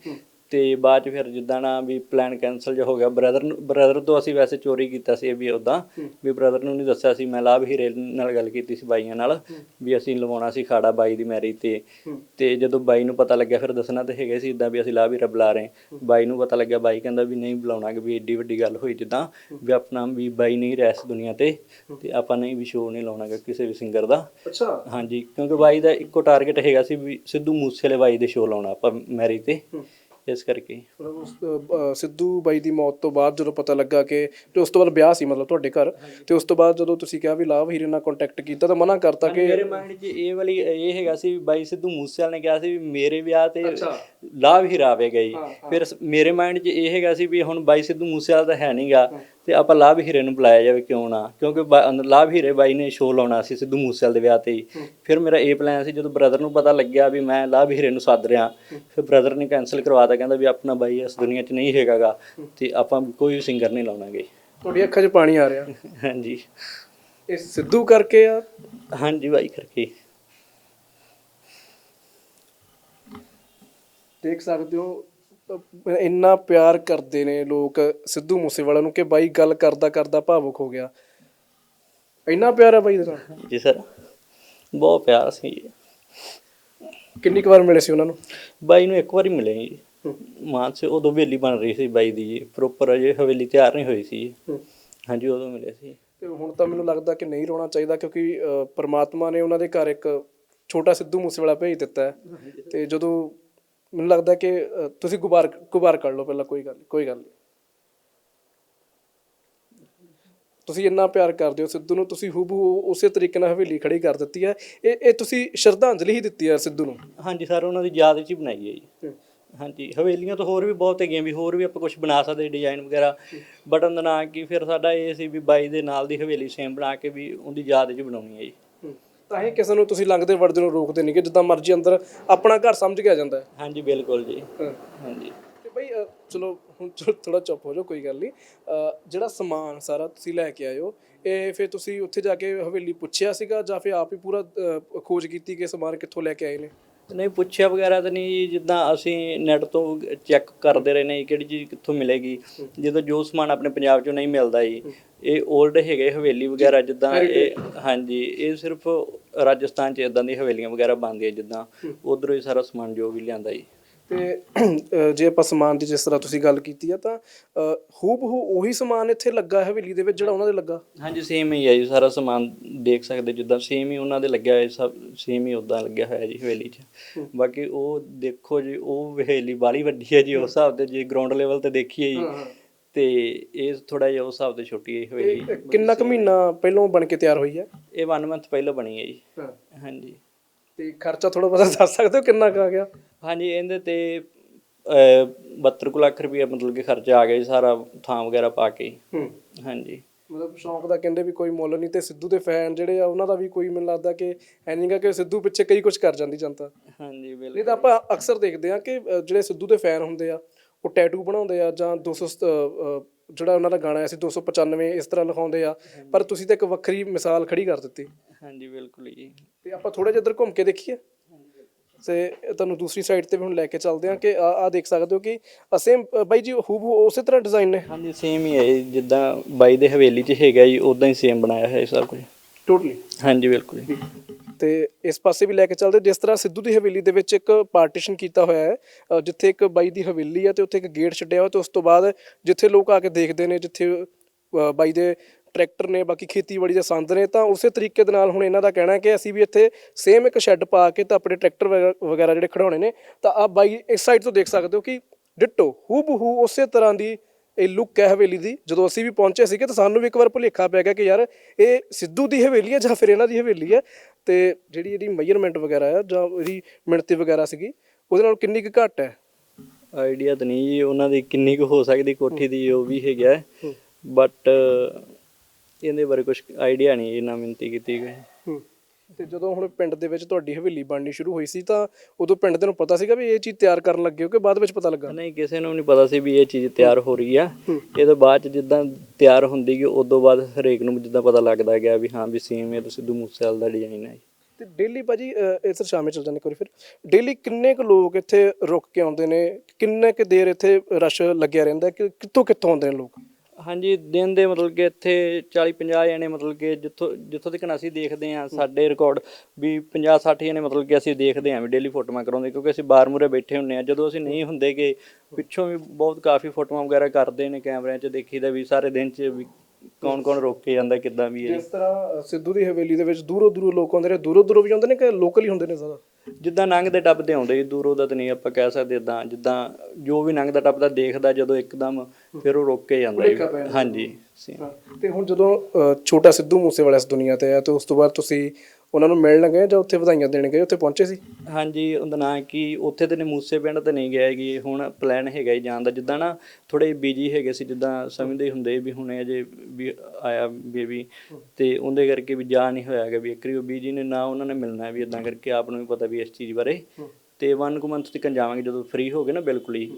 ਤੇ ਬਾਅਦ ਚ ਫਿਰ ਜਿੱਦਾਂ ਨਾ ਵੀ ਪਲਾਨ ਕੈਨਸਲ ਜਿਹਾ ਹੋ ਗਿਆ ਬ੍ਰਦਰ ਨੂੰ ਬ੍ਰਦਰ ਤੋਂ ਅਸੀਂ ਵੈਸੇ ਚੋਰੀ ਕੀਤਾ ਸੀ ਇਹ ਵੀ ਉਦਾਂ ਵੀ ਬ੍ਰਦਰ ਨੂੰ ਨਹੀਂ ਦੱਸਿਆ ਸੀ ਮੈਂ ਲਾਭ ਹੀਰੇ ਨਾਲ ਗੱਲ ਕੀਤੀ ਸੀ ਬਾਈਆਂ ਨਾਲ ਵੀ ਅਸੀਂ ਲਵਾਉਣਾ ਸੀ ਖਾੜਾ ਬਾਈ ਦੀ ਮੈਰਿਜ ਤੇ। ਤੇ ਜਦੋਂ ਬਾਈ ਨੂੰ ਪਤਾ ਲੱਗਿਆ ਫਿਰ ਦੱਸਣਾ ਤੇ ਹੈਗੇ ਸੀ ਇਦਾਂ ਵੀ ਅਸੀਂ ਲਾਭ ਹੀਰਾ ਬੁਲਾ ਰਹੇ ਬਾਈ ਨੂੰ ਪਤਾ ਲੱਗਿਆ ਬਾਈ ਕਹਿੰਦਾ ਵੀ ਨਹੀਂ ਬੁਲਾਉਣਾ ਕਿ ਵੀ ਏਡੀ ਵੱਡੀ ਗੱਲ ਹੋਈ ਜਿੱਦਾਂ ਵੀ ਆਪਣਾ ਵੀ ਬਾਈ ਨਹੀਂ ਰਹਿ ਇਸ ਦੁਨੀਆ ਤੇ ਤੇ ਆਪਾਂ ਨਹੀਂ ਵੀ ਸ਼ੋਅ ਨਹੀਂ ਲਾਉਣਾ ਕਿਸੇ ਵੀ ਸਿੰਗਰ ਦਾ। ਅੱਛਾ। ਹਾਂਜੀ ਕਿਉਂਕਿ ਬਾਈ ਦਾ ਇੱਕੋ ਟਾਰਗੇਟ ਹੈਗਾ ਸੀ ਵੀ ਸਿੱਧੂ ਮੂਸੇਵਾਲੇ ਬਾਈ ਦੇ ਸ਼ੋਅ ਲਾਉਣਾ ਆਪਾਂ ਮੈਰਿਜ ਤੇ। ਇਸ ਕਰਕੇ ਮਤਲਬ ਉਸ ਅ, ਸਿੱਧੂ ਬਾਈ ਦੀ ਮੌਤ ਤੋਂ ਬਾਅਦ ਜਦੋਂ ਪਤਾ ਲੱਗਾ ਕਿ ਤੇ ਉਸ ਤੋਂ ਬਾਅਦ ਵਿਆਹ ਸੀ ਮਤਲਬ ਤੁਹਾਡੇ ਘਰ ਤੇ ਉਸ ਤੋਂ ਬਾਅਦ ਜਦੋਂ ਤੁਸੀਂ ਕਿਹਾ ਵੀ ਲਾਭ ਹੀਰੇ ਨਾਲ ਕੰਟੈਕਟ ਕੀਤਾ ਤਾਂ ਮਨਾ ਕਰਤਾ ਕਿ ਮੇਰੇ ਮਾਈਂਡ 'ਚ ਇਹ ਵਾਲੀ ਇਹ ਹੈਗਾ ਸੀ ਵੀ ਬਾਈ ਸਿੱਧੂ ਮੂਸੇਵਾਲ ਨੇ ਕਿਹਾ ਸੀ ਵੀ ਮੇਰੇ ਵਿਆਹ ਤੇ ਲਾਭ ਹੀ ਰਾਵੇਗਾ ਜੀ। ਫਿਰ ਸ- ਮੇਰੇ ਮਾਈਂਡ 'ਚ ਇਹ ਹੈਗਾ ਸੀ ਵੀ ਹੁਣ ਬਾਈ ਸਿੱਧੂ ਮੂਸੇਵਾਲ ਤਾਂ ਹੈ ਨਹੀਂਗਾ ਤੇ ਆਪਾਂ ਲਾਭ ਹੀਰੇ ਨੂੰ ਬੁਲਾਇਆ ਜਾਵੇ ਕਿਉਂ ਨਾ? ਕਿਉਂਕਿ ਬਾ- ਲਾਭ ਹੀਰੇ ਬਾਈ ਨੇ ਸ਼ੋਅ ਲਾਉਣਾ ਸੀ ਸਿੱਧੂ ਮੂਸੇਵਾਲ ਦੇ ਵਿਆਹ ਤੇ ਹੀ। ਫਿਰ ਮੇਰਾ ਇਹ ਪਲਾਨ ਸੀ ਜਦੋਂ ਬ੍ਰਦਰ ਨੂੰ ਪਤਾ ਲੱਗਿਆ ਵੀ ਮੈਂ ਲਾਭ ਹੀਰੇ ਨੂੰ ਸੱਦ ਰਿਹਾ ਫਿਰ ਬ੍ਰਦਰ ਨੇ ਕੈਨਸਲ ਕਰਵਾਤਾ ਕਹਿੰਦਾ ਵੀ ਆਪਣਾ ਬਾਈ ਇਸ ਦੁਨੀਆ 'ਚ ਨਹੀਂ ਹੈਗਾਗਾ ਤੇ ਆਪਾਂ ਕੋਈ ਸਿੰਗਰ ਨਹੀਂ ਲਾਉਣਾਗੇ। ਤੁਹਾਡੀ ਅੱਖਾਂ 'ਚ ਪਾਣੀ ਆ ਰਿਹਾ। ਹਾਂਜੀ। ਇਹ ਸਿੱਧੂ ਕਰਕੇ ਆ? ਹਾਂਜੀ ਬਾਈ ਕਰਕੇ। ਦੇਖ ਸਕਦੇ ਹੋ ਇੰਨਾ ਪਿਆਰ ਕਰਦੇ ਨੇ ਲੋਕ ਸਿੱਧੂ ਮੂਸੇਵਾਲਾ ਨੂੰ ਕਿ ਬਾਈ ਗੱਲ ਕਰਦਾ ਕਰਦਾ ਭਾਵੁਕ ਹੋ ਗਿਆ। ਇੰਨਾ ਪਿਆਰ ਹੈ ਬਾਈ ਦੇ ਜੀ ਸਰ ਬਹੁਤ ਪਿਆਰ ਸੀ। ਕਿੰਨੀ ਕੁ ਵਾਰ ਮਿਲੇ ਸੀ ਉਹਨਾਂ ਨੂੰ? ਬਾਈ ਨੂੰ ਇੱਕ ਵਾਰੀ ਮਿਲੇ ਜੀ। ਮਾਨ ਸੇ ਉਦੋਂ ਹਵੇਲੀ ਬਣ ਰਹੀ ਸੀ ਬਾਈ ਦੀ ਪ੍ਰੋਪਰ ਅਜੇ ਹਵੇਲੀ ਤਿਆਰ ਨਹੀਂ ਹੋਈ ਸੀ। ਹਾਂਜੀ ਉਦੋਂ ਮਿਲੇ ਸੀ। ਤੇ ਹੁਣ ਤਾਂ ਮੈਨੂੰ ਲੱਗਦਾ ਕਿ ਨਹੀਂ ਰੋਣਾ ਚਾਹੀਦਾ ਕਿਉਂਕਿ ਪ੍ਰਮਾਤਮਾ ਨੇ ਉਹਨਾਂ ਦੇ ਘਰ ਇੱਕ ਛੋਟਾ ਸਿੱਧੂ ਮੂਸੇਵਾਲਾ ਭੇਜ ਦਿੱਤਾ ਤੇ ਜਦੋਂ ਮੈਨੂੰ ਲੱਗਦਾ ਕਿ ਤੁਸੀਂ ਗੁਬਾਰ ਗੁਬਾਰ ਕਰ ਲਓ ਪਹਿਲਾਂ ਕੋਈ ਗੱਲ ਕੋਈ ਗੱਲ ਨਹੀਂ ਤੁਸੀਂ ਇੰਨਾ ਪਿਆਰ ਕਰਦੇ ਹੋ ਸਿੱਧੂ ਨੂੰ ਤੁਸੀਂ ਹੂਬਹੂ ਉਸੇ ਤਰੀਕੇ ਨਾਲ ਹਵੇਲੀ ਖੜੀ ਕਰ ਦਿੱਤੀ ਹੈ। ਇਹ ਇਹ ਤੁਸੀਂ ਸ਼ਰਧਾਂਜਲੀ ਹੀ ਦਿੱਤੀ ਹੈ ਸਿੱਧੂ ਨੂੰ। ਹਾਂਜੀ ਸਰ ਉਹਨਾਂ ਦੀ ਯਾਦ ਵਿੱਚ ਹੀ ਬਣਾਈ ਹੈ ਜੀ। ਹਾਂਜੀ ਹਵੇਲੀਆਂ ਤੋਂ ਹੋਰ ਵੀ ਬਹੁਤ ਹੈਗੀਆਂ ਵੀ ਹੋਰ ਵੀ ਆਪਾਂ ਕੁਝ ਬਣਾ ਸਕਦੇ ਡਿਜ਼ਾਈਨ ਵਗੈਰਾ। ਬਟਨ ਦਾ ਨਾਂ ਕੀ ਫਿਰ ਸਾਡਾ ਇਹ ਸੀ ਵੀ ਬਾਈ ਦੇ ਨਾਲ ਦੀ ਹਵੇਲੀ ਸੇਮ ਬਣਾ ਕੇ ਵੀ ਉਹਦੀ ਯਾਦ ਵਿੱਚ ਬਣਾਉਣੀ ਹੈ ਜੀ। ਤਾਂ ਹੀ ਕਿਸੇ ਨੂੰ ਤੁਸੀਂ ਲੰਘਦੇ ਵੜਦੇ ਨੂੰ ਰੋਕਦੇ ਨਹੀਂ ਕਿ ਜਿੱਦਾਂ ਮਰਜ਼ੀ ਅੰਦਰ ਆਪਣਾ ਘਰ ਸਮਝ ਕੇ ਆ ਜਾਂਦਾ ਹੈ। ਹਾਂਜੀ ਬਿਲਕੁਲ ਜੀ। ਹਾਂ। ਹਾਂਜੀ। ਤੇ ਬਈ ਅ, ਚਲੋ ਹੁਣ ਥੋੜਾ ਚੁੱਪ ਹੋ ਜਾਓ ਕੋਈ ਗੱਲ ਨਹੀਂ। ਅ, ਜਿਹੜਾ ਸਮਾਨ ਸਾਰਾ ਤੁਸੀਂ ਲੈ ਕੇ ਆਇਓ ਇਹ ਫਿਰ ਤੁਸੀਂ ਉੱਥੇ ਜਾ ਕੇ ਹਵੇਲੀ ਪੁੱਛਿਆ ਸੀਗਾ ਜਾਂ ਫਿਰ ਆਪ ਹੀ ਪੂਰਾ ਅ, ਖੋਜ ਕੀਤੀ ਕਿ ਸਮਾਨ ਕਿੱਥੋਂ ਲੈ ਕੇ ਆਏ ਨੇ? ਨਹੀਂ ਪੁੱਛਿਆ ਵਗੈਰਾ ਤਾਂ ਨਹੀਂ ਜੀ, ਜਿੱਦਾਂ ਅਸੀਂ ਨੈਟ ਤੋਂ ਚੈੱਕ ਕਰਦੇ ਰਹੇ ਨੇ ਕਿਹੜੀ ਚੀਜ਼ ਕਿੱਥੋਂ ਮਿਲੇਗੀ। ਜਦੋਂ ਜੋ ਸਮਾਨ ਆਪਣੇ ਪੰਜਾਬ ਚੋਂ ਨਹੀਂ ਮਿਲਦਾ ਜੀ ਇਹ 올ਡ ਹੈਗੇ ਹਵੇਲੀ ਵਗੈਰਾ ਜਿੱਦਾਂ ਇਹ ਹਾਂਜੀ ਇਹ ਸਿਰਫ ਰਾਜਸਥਾਨ ਚ ਇਦਾਂ ਦੀ ਹਵੇਲੀਆਂ ਵਗੈਰਾ ਬਣਦੀਆਂ ਜਿੱਦਾਂ ਉਧਰੋਂ ਹੀ ਸਾਰਾ ਸਮਾਨ ਜੋ ਵੀ ਲਿਆਂਦਾ ਜੀ। ਤੇ ਅ, ਜੇ ਆਪਾਂ ਸਮਾਨ ਦੀ ਜਿਸ ਤਰ੍ਹਾਂ ਤੁਸੀਂ ਗੱਲ ਕੀਤੀ ਆ ਤਾਂ ਹੂਬਹੂ ਉਹੀ ਸਮਾਨ ਇੱਥੇ ਲੱਗਾ ਹੈ ਹਵੇਲੀ ਦੇ ਵਿੱਚ ਜਿਹੜਾ ਉਹਨਾਂ ਦੇ ਲੱਗਾ? ਹਾਂਜੀ ਸੇਮ ਹੀ ਹੈ ਜੀ ਸਾਰਾ ਸਮਾਨ ਦੇਖ ਸਕਦੇ ਜਿੱਦਾਂ ਸੇਮ ਹੀ ਉਹਨਾਂ ਦੇ ਲੱਗਿਆ ਹੋਇਆ ਸਭ ਸੇਮ ਹੀ ਉਦਾਂ ਲੱਗਿਆ ਹੋਇਆ ਜੀ ਹਵੇਲੀ 'ਚ। ਬਾਕੀ ਉਹ ਦੇਖੋ ਜੀ ਉਹ ਹਵੇਲੀ ਬਾਲੀ ਵੱਡੀ ਹੈ ਜੀ ਉਸ ਹਿਸਾਬ ਤੇ ਜੇ ਗਰਾਊਂਡ ਲੈਵਲ ਤੇ ਦੇਖੀਏ ਜੀ ਤੇ ਇਹ ਥੋੜਾ ਜਿਹਾ ਉਸ ਹਿਸਾਬ ਤੇ ਛੋਟੀ ਹੈ ਹਵੇਲੀ। ਇਹ ਕਿੰਨਾ ਕੁ ਮਹੀਨਾ ਪਹਿਲਾਂ ਬਣ ਕੇ ਤਿਆਰ ਹੋਈ ਹੈ ਇਹ 1 ਮੰਥ ਪਹਿਲਾਂ ਬਣੀ ਹੈ ਜੀ। ਹਾਂਜੀ। ਤੇ ਖਰਚਾ ਥੋੜਾ ਬਹੁਤਾ ਦੱਸ ਸਕਦੇ ਹੋ ਕਿੰਨਾ ਕੁ ਆ ਗਿਆ? ਹਾਂਜੀ ਇਹਦੇ ਤੇ ਅਹ, 72 ਕੁ ਲੱਖ ਰੁਪਏ ਮਤਲਬ ਕਿ ਖਰਚਾ ਆ ਗਿਆ ਜੀ ਸਾਰਾ ਥਾਂ ਵਗੈਰਾ ਪਾ ਕੇ। ਹੂੰ। ਹਾਂਜੀ। ਮਤਲਬ ਸ਼ੌਂਕ ਦਾ ਕਹਿੰਦੇ ਵੀ ਕੋਈ ਮੁੱਲ ਨਹੀਂ ਤੇ ਸਿੱਧੂ ਦੇ ਫੈਨ ਜਿਹੜੇ ਆ ਉਹਨਾਂ ਦਾ ਵੀ ਕੋਈ ਮੈਨੂੰ ਲੱਗਦਾ ਕਿ ਐ ਨਹੀਂਗਾ ਕਿ ਸਿੱਧੂ ਪਿੱਛੇ ਕਈ ਕੁਝ ਕਰ ਜਾਂਦੀ ਜਨਤਾ। ਹਾਂਜੀ ਬਿਲਕੁਲ। ਨਹੀਂ ਤਾਂ ਆਪਾਂ ਅਕਸਰ ਦੇਖਦੇ ਆ ਕਿ ਅ, ਜਿਹੜੇ ਸਿੱਧੂ ਦੇ ਫੈਨ ਹੁੰਦੇ ਆ ਉਹ ਟੈਟੂ ਬਣਾਉਂਦੇ ਆ ਜਾਂ 200 ਅ, ਅ, ਜਿਹੜਾ ਉਹਨਾਂ ਦਾ ਗਾਣਾ ਆਇਆ ਸੀ 295 ਇਸ ਤਰ੍ਹਾਂ ਲਿਖਾਉਂਦੇ ਆ ਪਰ ਤੁਸੀਂ ਤਾਂ ਇੱਕ ਵੱਖਰੀ ਮਿਸਾਲ ਖੜੀ ਕਰ ਦਿੱਤੀ। ਹਾਂਜੀ ਬਿਲਕੁਲ ਜੀ। ਤੇ ਆਪਾਂ ਥੋੜਾ ਜਿਹਾ ਇੱਧਰ ਘੁੰਮ ਕੇ ਦੇਖੀਏ। ਤੇ ਤੁਹਾਨੂੰ ਦੂਸਰੀ ਸਾਈਡ ਤੇ ਵੀ ਹੁਣ ਲੈ ਕੇ ਚੱਲਦੇ ਆ ਕਿ ਆ ਆ ਦੇਖ ਸਕਦੇ ਹੋ ਕਿ ਅਸੇਮ ਬਾਈ ਜੀ ਹੂਬਹੂ ਉਸੇ ਤਰ੍ਹਾਂ ਡਿਜ਼ਾਈਨ ਨੇ। ਹਾਂਜੀ ਸੇਮ ਹੀ ਹੈ ਜਿੱਦਾਂ ਬਾਈ ਦੇ ਹਵੇਲੀ 'ਚ ਹੈਗਾ ਜੀ ਉਦਾਂ ਹੀ ਸੇਮ ਬਣਾਇਆ ਹੋਇਆ ਸਭ ਕੁਝ। ਟੋਟਲੀ ਹਾਂਜੀ ਬਿਲਕੁਲ ਜੀ। ਤੇ ਇਸ ਪਾਸੇ ਵੀ ਲੈ ਕੇ ਚੱਲਦੇ। ਜਿਸ ਤਰ੍ਹਾਂ ਸਿੱਧੂ ਦੀ ਹਵੇਲੀ ਦੇ ਵਿੱਚ ਇੱਕ ਪਾਰਟੀਸ਼ਨ ਕੀਤਾ ਹੋਇਆ ਹੈ ਅ, ਜਿੱਥੇ ਇੱਕ ਬਾਈ ਦੀ ਹਵੇਲੀ ਹੈ ਤੇ ਉੱਥੇ ਇੱਕ ਗੇਟ ਛੱਡਿਆ ਹੋਇਆ ਤੇ ਉਸ ਤੋਂ ਬਾਅਦ ਜਿੱਥੇ ਲੋਕ ਆ ਕੇ ਦੇਖਦੇ ਨੇ ਜਿੱਥੇ ਅ, ਬਾਈ ਦੇ ਟਰੈਕਟਰ ਨੇ ਬਾਕੀ ਖੇਤੀਬਾੜੀ ਦੇ ਸੰਦ ਨੇ ਤਾਂ ਉਸੇ ਤਰੀਕੇ ਦੇ ਨਾਲ ਹੁਣ ਇਹਨਾਂ ਦਾ ਕਹਿਣਾ ਹੈ ਕਿ ਅਸੀਂ ਵੀ ਇੱਥੇ ਸੇਮ ਇੱਕ ਸ਼ੈੱਡ ਪਾ ਕੇ ਤਾਂ ਆਪਣੇ ਟਰੈਕਟਰ ਵਗੈ- ਵਗੈਰਾ ਜਿਹੜੇ ਖੜਾਉਣੇ ਨੇ ਤਾਂ ਆ ਬਾਈ ਇਸ ਸਾਈਡ ਤੋਂ ਦੇਖ ਸਕਦੇ ਹੋ ਕਿ ਡਿੱਟੋ ਹੂ ਬਹੂ ਉਸੇ ਤਰ੍ਹਾਂ ਦੀ ਇਹ ਲੁੱਕ ਹੈ ਹਵੇਲੀ ਦੀ। ਜਦੋਂ ਅਸੀਂ ਵੀ ਪਹੁੰਚੇ ਸੀਗੇ ਤਾਂ ਸਾਨੂੰ ਵੀ ਇੱਕ ਵਾਰ ਭੁਲੇਖਾ ਪੈ ਗਿਆ ਕਿ ਯਾਰ ਇਹ ਸਿੱਧੂ ਦੀ ਹਵੇਲੀ ਹੈ ਜਾਂ ਫਿਰ ਇਹਨਾਂ ਦੀ ਹਵੇਲੀ ਹੈ। ਤੇ ਜਿਹੜੀ ਇਹਦੀ ਮੈਜ਼ਰਮੈਂਟ ਵਗੈਰਾ ਹੈ ਜਾਂ ਇਹਦੀ ਮਿਣਤੀ ਵਗੈਰਾ ਸੀਗੀ ਉਹਦੇ ਨਾਲ ਕਿੰਨੀ ਕੁ ਘੱਟ ਹੈ? ਆਈਡੀਆ ਤਾਂ ਨਹੀਂ ਜੀ ਉਹਨਾਂ ਦੀ ਕਿੰਨੀ ਕੁ ਹੋ ਸਕਦੀ ਕੋਠੀ ਦੀ ਉਹ ਵੀ ਹੈਗਾ ਬਟ ਇਹਦੇ ਬਾਰੇ ਕੁਝ ਆਈਡੀਆ ਨਹੀਂ ਇਹਨਾਂ ਮਿੰਤੀ ਕੀਤੀ ਗਈ। ਤੇ ਜਦੋਂ ਹੁਣ ਪਿੰਡ ਦੇ ਵਿੱਚ ਤੁਹਾਡੀ ਹਵੇਲੀ ਬਣਨੀ ਸ਼ੁਰੂ ਹੋਈ ਸੀ ਤਾਂ ਉਦੋਂ ਪਿੰਡ ਦੇ ਨੂੰ ਪਤਾ ਸੀਗਾ ਵੀ ਇਹ ਚੀਜ਼ ਤਿਆਰ ਕਰਨ ਲੱਗੇ ਹੋ ਕਿ ਬਾਅਦ ਵਿੱਚ ਪਤਾ ਲੱਗਾ? ਨਹੀਂ ਕਿਸੇ ਨੂੰ ਨਹੀਂ ਪਤਾ ਸੀ ਵੀ ਇਹ ਚੀਜ਼ ਤਿਆਰ ਹੋ ਰਹੀ ਆ। ਇਹਦੇ ਬਾਅਦ ਚ ਜਿੱਦਾਂ ਤਿਆਰ ਹੁੰਦੀ ਗਈ ਉਦੋਂ ਬਾਅਦ ਹਰੇਕ ਨੂੰ ਜਿੱਦਾਂ ਪਤਾ ਲੱਗਦਾ ਗਿਆ ਵੀ ਹਾਂ ਵੀ ਸੇਮ ਇਹ ਤਾਂ ਸਿੱਧੂ ਮੂਸੇਵਾਲ ਦਾ ਡਿਜ਼ਾਈਨ ਹੈ। ਤੇ ਡੇਲੀ ਭਾਜੀ ਇਸ ਸ਼ਾਮੇ ਚਲ ਜਾਂਦੇ ਇੱਕ ਵਾਰੀ ਫਿਰ। ਡੇਲੀ ਕਿੰਨੇ ਕੁ ਲੋਕ ਇੱਥੇ ਰੁਕ ਕੇ ਆਉਂਦੇ ਨੇ? ਕਿੰਨੇ ਕੁ ਦੇਰ ਇੱਥੇ ਰਸ਼ ਲੱਗਿਆ ਰਹਿੰਦਾ? ਕਿ ਕਿੱਥੋਂ ਕਿੱਥੋਂ ਆਉਂਦੇ ਨੇ ਲੋਕ? ਹਾਂਜੀ, ਦਿਨ ਦੇ ਮਤਲਬ ਕਿ ਇੱਥੇ 40 50 ਜਣੇ ਮਤਲਬ ਕਿ ਜਿੱਥੋਂ ਜਿੱਥੋਂ ਤੱਕ ਅਸੀਂ ਦੇਖਦੇ ਹਾਂ ਸਾਡੇ ਰਿਕਾਰਡ ਵੀ 50 60 ਜਣੇ ਮਤਲਬ ਕਿ ਅਸੀਂ ਦੇਖਦੇ ਹਾਂ ਵੀ ਡੇਲੀ ਫੋਟੋਆਂ ਕਰਾਉਂਦੇ, ਕਿਉਂਕਿ ਅਸੀਂ ਬਾਰ ਮੂਰੇ ਬੈਠੇ ਹੁੰਨੇ ਆ ਜਦੋਂ ਅਸੀਂ ਨਹੀਂ ਹੁੰਦੇ ਕਿ ਪਿੱਛੋਂ ਵੀ ਬਹੁਤ ਕਾਫੀ ਫੋਟੋਆਂ ਵਗੈਰਾ ਕਰਦੇ ਨੇ ਕੈਮਰਿਆਂ 'ਚ ਦੇਖੀਦਾ ਵੀ ਸਾਰੇ ਦਿਨ 'ਚ ਵੀ ਕੌਣ ਕੌਣ ਰੋਕ ਕੇ ਜਾਂਦਾ ਕਿੱਦਾਂ ਵੀ ਹੈ ਜਿਸ ਤਰ੍ਹਾਂ ਸਿੱਧੂ ਦੀ ਹਵੇਲੀ ਦੇ ਵਿੱਚ ਦੂਰੋਂ ਦੂਰੋਂ ਲੋਕ ਆਉਂਦੇ ਨੇ ਦੂਰੋਂ ਦੂਰੋਂ ਵੀ ਆਉਂਦੇ ਨੇ ਕਿ ਲੋਕਲ ਹੀ ਹੁੰਦੇ ਨੇ ਜ਼ਿਆਦਾ? ਜਿੱਦਾਂ ਲੰਘਦੇ ਟੱਪਦੇ ਆਉਂਦੇ ਜੀ ਦੂਰੋਂ ਦਾ ਤਾਂ ਨਹੀਂ ਆਪਾਂ ਕਹਿ ਸਕਦੇ ਇਦਾਂ ਜਿੱਦਾਂ ਜੋ ਵੀ ਲੰਘਦਾ ਟੱਪਦਾ ਦੇਖਦਾ ਜਦੋਂ ਇੱਕਦਮ ਫਿਰ ਉਹ ਰੁਕ ਕੇ ਜਾਂਦਾ ਜੀ। ਹਾਂਜੀ ਸੇ- ਤੇ ਹੁਣ ਜਦੋਂ ਅ, ਛੋਟਾ ਸਿੱਧੂ ਮੂਸੇ ਵਾਲਾ ਇਸ ਦੁਨੀਆ ਤੇ ਆਇਆ ਤੇ ਉਸ ਤੋਂ ਬਾਅਦ ਤੁਸੀਂ ਉਹਨਾਂ ਨੂੰ ਮਿਲਣ ਗਏ ਜਾਂ ਉੱਥੇ ਵਧਾਈਆਂ ਦੇਣ ਗਏ ਉੱਥੇ ਪਹੁੰਚੇ ਸੀ? ਹਾਂਜੀ ਉਹਦਾ ਨਾਂ ਕਿ ਉੱਥੇ ਤੇ ਨੇ ਮੂਸੇ ਪਿੰਡ ਤੇ ਨਹੀਂ ਗਿਆ ਕਿ ਹੁਣ ਪਲਾਨ ਹੈਗਾ ਹੀ ਜਾਣ ਦਾ ਜਿੱਦਾਂ ਨਾ ਥੋੜੇ ਬੀਜੀ ਹੈਗੇ ਸੀ ਜਿੱਦਾਂ ਸਮਝਦੇ ਹੁੰਦੇ ਵੀ ਹੁਣੇ ਅਜੇ ਵੀ ਆਇਆ ਬੇਬੀ ਤੇ ਉਹਦੇ ਕਰਕੇ ਵੀ ਜਾ ਨਹੀਂ ਹੋਇਆਗਾ ਵੀ ਇੱਕ ਵਾਰੀ ਉਹ ਬੀਜੀ ਨੇ ਨਾ ਉਹਨਾਂ ਨੇ ਮਿਲਣਾ ਵੀ ਇਦਾਂ ਕਰਕੇ ਆਪ ਨੂੰ ਵੀ ਪਤਾ ਵੀ ਇਸ ਚੀਜ਼ ਬਾਰੇ। ਤੇ ਵਨ ਕੁ ਮੰਥ ਤੱਕ ਜਾਵਾਂਗੇ ਜਦੋਂ ਫ੍ਰੀ ਹੋ ਗਏ ਨਾ ਬਿਲਕੁਲ ਹੀ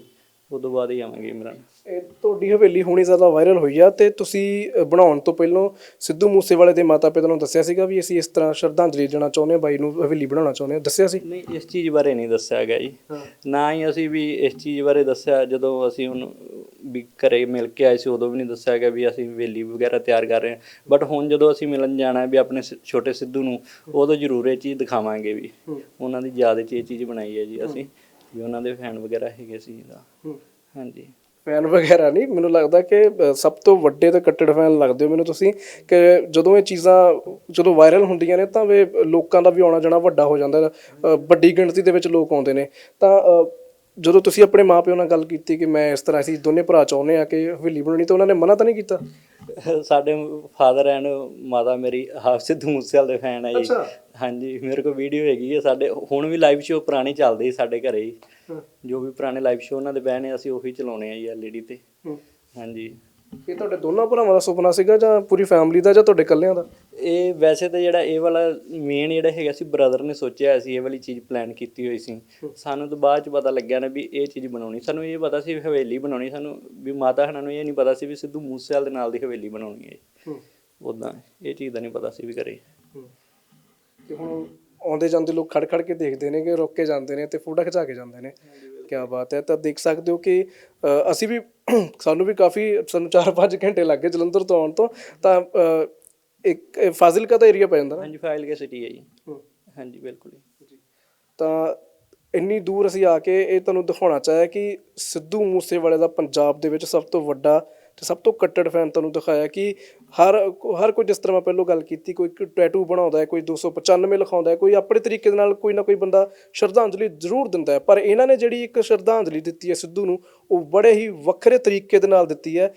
ਉਦੋਂ ਬਾਅਦ ਹੀ ਆਵਾਂਗੇ ਇਮਰਾਨ ਇਹ ਤੁਹਾਡੀ ਹਵੇਲੀ ਹੁਣੀ ਜ਼ਿਆਦਾ ਵਾਇਰਲ ਹੋਈ ਆ ਤੇ ਤੁਸੀਂ ਬਣਾਉਣ ਤੋਂ ਪਹਿਲਾਂ ਸਿੱਧੂ ਮੂਸੇਵਾਲੇ ਦੇ ਮਾਤਾ ਪਿਤਾ ਨੂੰ ਦੱਸਿਆ ਸੀਗਾ ਵੀ ਅਸੀਂ ਇਸ ਤਰ੍ਹਾਂ ਸ਼ਰਧਾਂਜਲੀ ਦੇਣਾ ਚਾਹੁੰਦੇ ਹਾਂ ਬਾਈ ਨੂੰ ਹਵੇਲੀ ਬਣਾਉਣਾ ਚਾਹੁੰਦੇ ਹਾਂ ਦੱਸਿਆ ਸੀ? ਨਹੀਂ ਇਸ ਚੀਜ਼ ਬਾਰੇ ਨਹੀਂ ਦੱਸਿਆ ਗਿਆ ਜੀ। ਨਾ ਹੀ ਅਸੀਂ ਵੀ ਇਸ ਚੀਜ਼ ਬਾਰੇ ਦੱਸਿਆ ਜਦੋਂ ਅਸੀਂ ਉਹਨੂੰ ਵੀ ਘਰੇ ਮਿਲ ਕੇ ਆਏ ਸੀ ਉਦੋਂ ਵੀ ਨਹੀਂ ਦੱਸਿਆ ਗਿਆ ਵੀ ਅਸੀਂ ਵੇਲੀ ਵਗੈਰਾ ਤਿਆਰ ਕਰ ਰਹੇ ਹਾਂ। ਬਟ ਹੁਣ ਜਦੋਂ ਅਸੀਂ ਮਿਲਣ ਜਾਣਾ ਹੈ ਵੀ ਆਪਣੇ ਛੋਟੇ ਸਿੱਧੂ ਨੂੰ ਉਦੋਂ ਜ਼ਰੂਰ ਇਹ ਚੀਜ਼ ਦਿਖਾਵਾਂਗੇ ਵੀ। ਉਹਨਾਂ ਦੀ ਯਾਦ 'ਚ ਇਹ ਚੀਜ਼ ਬਣਾਈ ਹੈ ਜੀ ਅਸੀਂ ਵੀ ਉਹਨਾਂ ਦੇ ਫੈਨ ਵਗੈਰਾ ਹੈਗੇ ਸੀ ਇਹਦਾ। ਹਾਂਜੀ। ਫੈਨ ਵਗੈਰਾ ਨਹੀਂ ਮੈਨੂੰ ਲੱਗਦਾ ਕਿ ਸਭ ਤੋਂ ਵੱਡੇ ਤੇ ਕੱਟੜ ਫੈਨ ਲੱਗਦੇ ਹੋ। ਮੈਨੂੰ ਤੁਸੀਂ ਕਿ ਜਦੋਂ ਇਹ ਚੀਜ਼ਾਂ ਜਦੋਂ ਵਾਇਰਲ ਹੁੰਦੀਆਂ ਨੇ ਤਾਂ ਵੇ ਲੋਕਾਂ ਦਾ ਵੀ ਆਉਣਾ ਜਾਣਾ ਵੱਡਾ ਹੋ ਜਾਂਦਾ। ਵੱਡੀ ਗਿਣਤੀ ਦੇ ਵਿੱਚ ਲੋਕ ਆਉਂਦੇ ਨੇ। ਤਾਂ ਜਦੋਂ ਤੁਸੀਂ ਆਪਣੇ ਮਾਪਿਓ ਨਾਲ ਗੱਲ ਕੀਤੀ ਕਿ ਮੈਂ ਇਸ ਤਰ੍ਹਾਂ ਅਸੀਂ ਦੋਨੇ ਭਰਾ ਚਾਹੁੰਦੇ ਆ ਕਿ ਹਵੇਲੀ ਬਣਾਉਣੀ ਤਾਂ ਉਹਨਾਂ ਨੇ ਮਨਾ ਤਾਂ ਨਹੀਂ ਕੀਤਾ? ਸਾਡੇ ਫਾਦਰ ਐਂਡ ਮਾਤਾ ਮੇਰੀ ਹਾਫ ਸਿੱਧੂ ਮੂਸੇਵਾਲੇ ਦੇ ਫੈਨ ਹੈ ਜੀ। ਹਾਂਜੀ ਮੇਰੇ ਕੋਲ ਵੀਡੀਓ ਹੈਗੀ ਹੈ ਸਾਡੇ ਹੁਣ ਵੀ ਲਾਈਵ ਸ਼ੋਅ ਪੁਰਾਣੇ ਚੱਲਦੇ ਸੀ ਸਾਡੇ ਘਰੇ ਹੀ। ਜੋ ਵੀ ਪੁਰਾਣੇ ਲਾਈਵ ਸ਼ੋਅ ਉਹਨਾਂ ਦੇ ਬਹਿਣੇ ਅਸੀਂ ਉਹੀ ਚਲਾਉਣੇ ਆ ਜੀ ਐਲਈਡੀ ਤੇ। ਹਾਂਜੀ। ਇਹ ਤੁਹਾਡੇ ਦੋਨਾਂ ਭਰਾਵਾਂ ਦਾ ਸੁਪਨਾ ਸੀਗਾ ਜਾਂ ਪੂਰੀ ਫੈਮਿਲੀ ਦਾ ਜਾਂ ਤੁਹਾਡੇ ਇਕੱਲਿਆਂ ਦਾ? ਇਹ ਵੈਸੇ ਤਾਂ ਜਿਹੜਾ ਇਹ ਵਾਲਾ ਮੇਨ ਜਿਹੜਾ ਹੈਗਾ ਸੀ ਬ੍ਰਦਰ ਨੇ ਸੋਚਿਆ ਸੀ ਇਹ ਵਾਲੀ ਚੀਜ਼ ਪਲਾਨ ਕੀਤੀ ਹੋਈ ਸੀ। ਸਾਨੂੰ ਤਾਂ ਬਾਅਦ ਚ ਪਤਾ ਲੱਗਿਆ ਨਾ ਵੀ ਇਹ ਚੀਜ਼ ਬਣਾਉਣੀ। ਸਾਨੂੰ ਇਹ ਪਤਾ ਸੀ ਵੀ ਹਵੇਲੀ ਬਣਾਉਣੀ। ਸਾਨੂੰ ਵੀ ਮਾਤਾ ਹਨਾਂ ਨੂੰ ਇਹ ਨਹੀਂ ਪਤਾ ਸੀ ਵੀ ਸਿੱਧੂ ਮੂਸੇਵਾਲ ਦੇ ਨਾਲ ਦੀ ਹਵੇਲੀ ਬਣਾਉਣੀ ਹੈ। ਉਦਾਂ ਇਹ ਚੀਜ਼ ਦਾ ਨਹੀਂ ਪਤਾ ਸੀ ਵੀ ਕਰੇ ਤੇ ਹੁਣ ਆਉਂਦੇ ਜਾਂਦੇ ਲੋਕ ਖੜ ਖੜ ਕੇ ਦੇਖਦੇ ਨੇ ਕਿ ਰੁਕ ਕੇ ਜਾਂਦੇ ਨੇ ਤੇ ਫੋਟੋ ਖਿਚਾ ਕੇ ਜਾਂਦੇ ਨੇ। ਕੀ ਬਾਤ ਹੈ। ਤਾਂ ਦੇਖ ਸਕਦੇ ਹੋ ਕਿ ਅ, ਅਸੀਂ ਵੀ ਸਾਨੂੰ ਵੀ ਕਾਫੀ ਸਾਨੂੰ 4-5 ਘੰਟੇ ਲੱਗ ਗਏ ਜਲੰਧਰ ਤੋਂ ਆਉਣ ਤੋਂ। ਤਾਂ ਅ, ਇੱਕ ਇਹ ਫਾਜ਼ਿਲਕਾ ਦਾ ਏਰੀਆ ਪੈ ਜਾਂਦਾ ਨਾ? ਹਾਂਜੀ ਫਾਈਲ ਕੇ ਸਿਟੀ ਹੈ ਜੀ। ਹਾਂਜੀ ਬਿਲਕੁਲ ਜੀ। ਤਾਂ ਇੰਨੀ ਦੂਰ ਅਸੀਂ ਆ ਕੇ ਇਹ ਤੁਹਾਨੂੰ ਦਿਖਾਉਣਾ ਚਾਹਿਆ ਕਿ ਸਿੱਧੂ ਮੂਸੇਵਾਲੇ ਦਾ ਪੰਜਾਬ ਦੇ ਵਿੱਚ ਸਭ ਤੋਂ ਵੱਡਾ ਤੇ ਸਭ ਤੋਂ ਕੱਟੜ ਫੈਨ ਤੁਹਾਨੂੰ ਦਿਖਾਇਆ ਕਿ ਹਰ ਹਰ ਕੋਈ ਜਿਸ ਤਰ੍ਹਾਂ ਮੈਂ ਪਹਿਲਾਂ ਗੱਲ ਕੀਤੀ, ਕੋਈ ਟੈਟੂ ਬਣਾਉਂਦਾ ਹੈ, ਕੋਈ 295 ਲਿਖਾਉਂਦਾ ਹੈ, ਕੋਈ ਆਪਣੇ ਤਰੀਕੇ ਦੇ ਨਾਲ ਕੋਈ ਨਾ ਕੋਈ ਬੰਦਾ ਸ਼ਰਧਾਂਜਲੀ ਜ਼ਰੂਰ ਦਿੰਦਾ ਹੈ। ਪਰ ਇਹਨਾਂ ਨੇ ਜਿਹੜੀ ਇੱਕ ਸ਼ਰਧਾਂਜਲੀ ਦਿੱਤੀ ਹੈ ਸਿੱਧੂ ਨੂੰ, ਉਹ ਬੜੇ ਹੀ ਵੱਖਰੇ ਤਰੀਕੇ ਦੇ ਨਾਲ ਦਿੱਤੀ ਹੈ।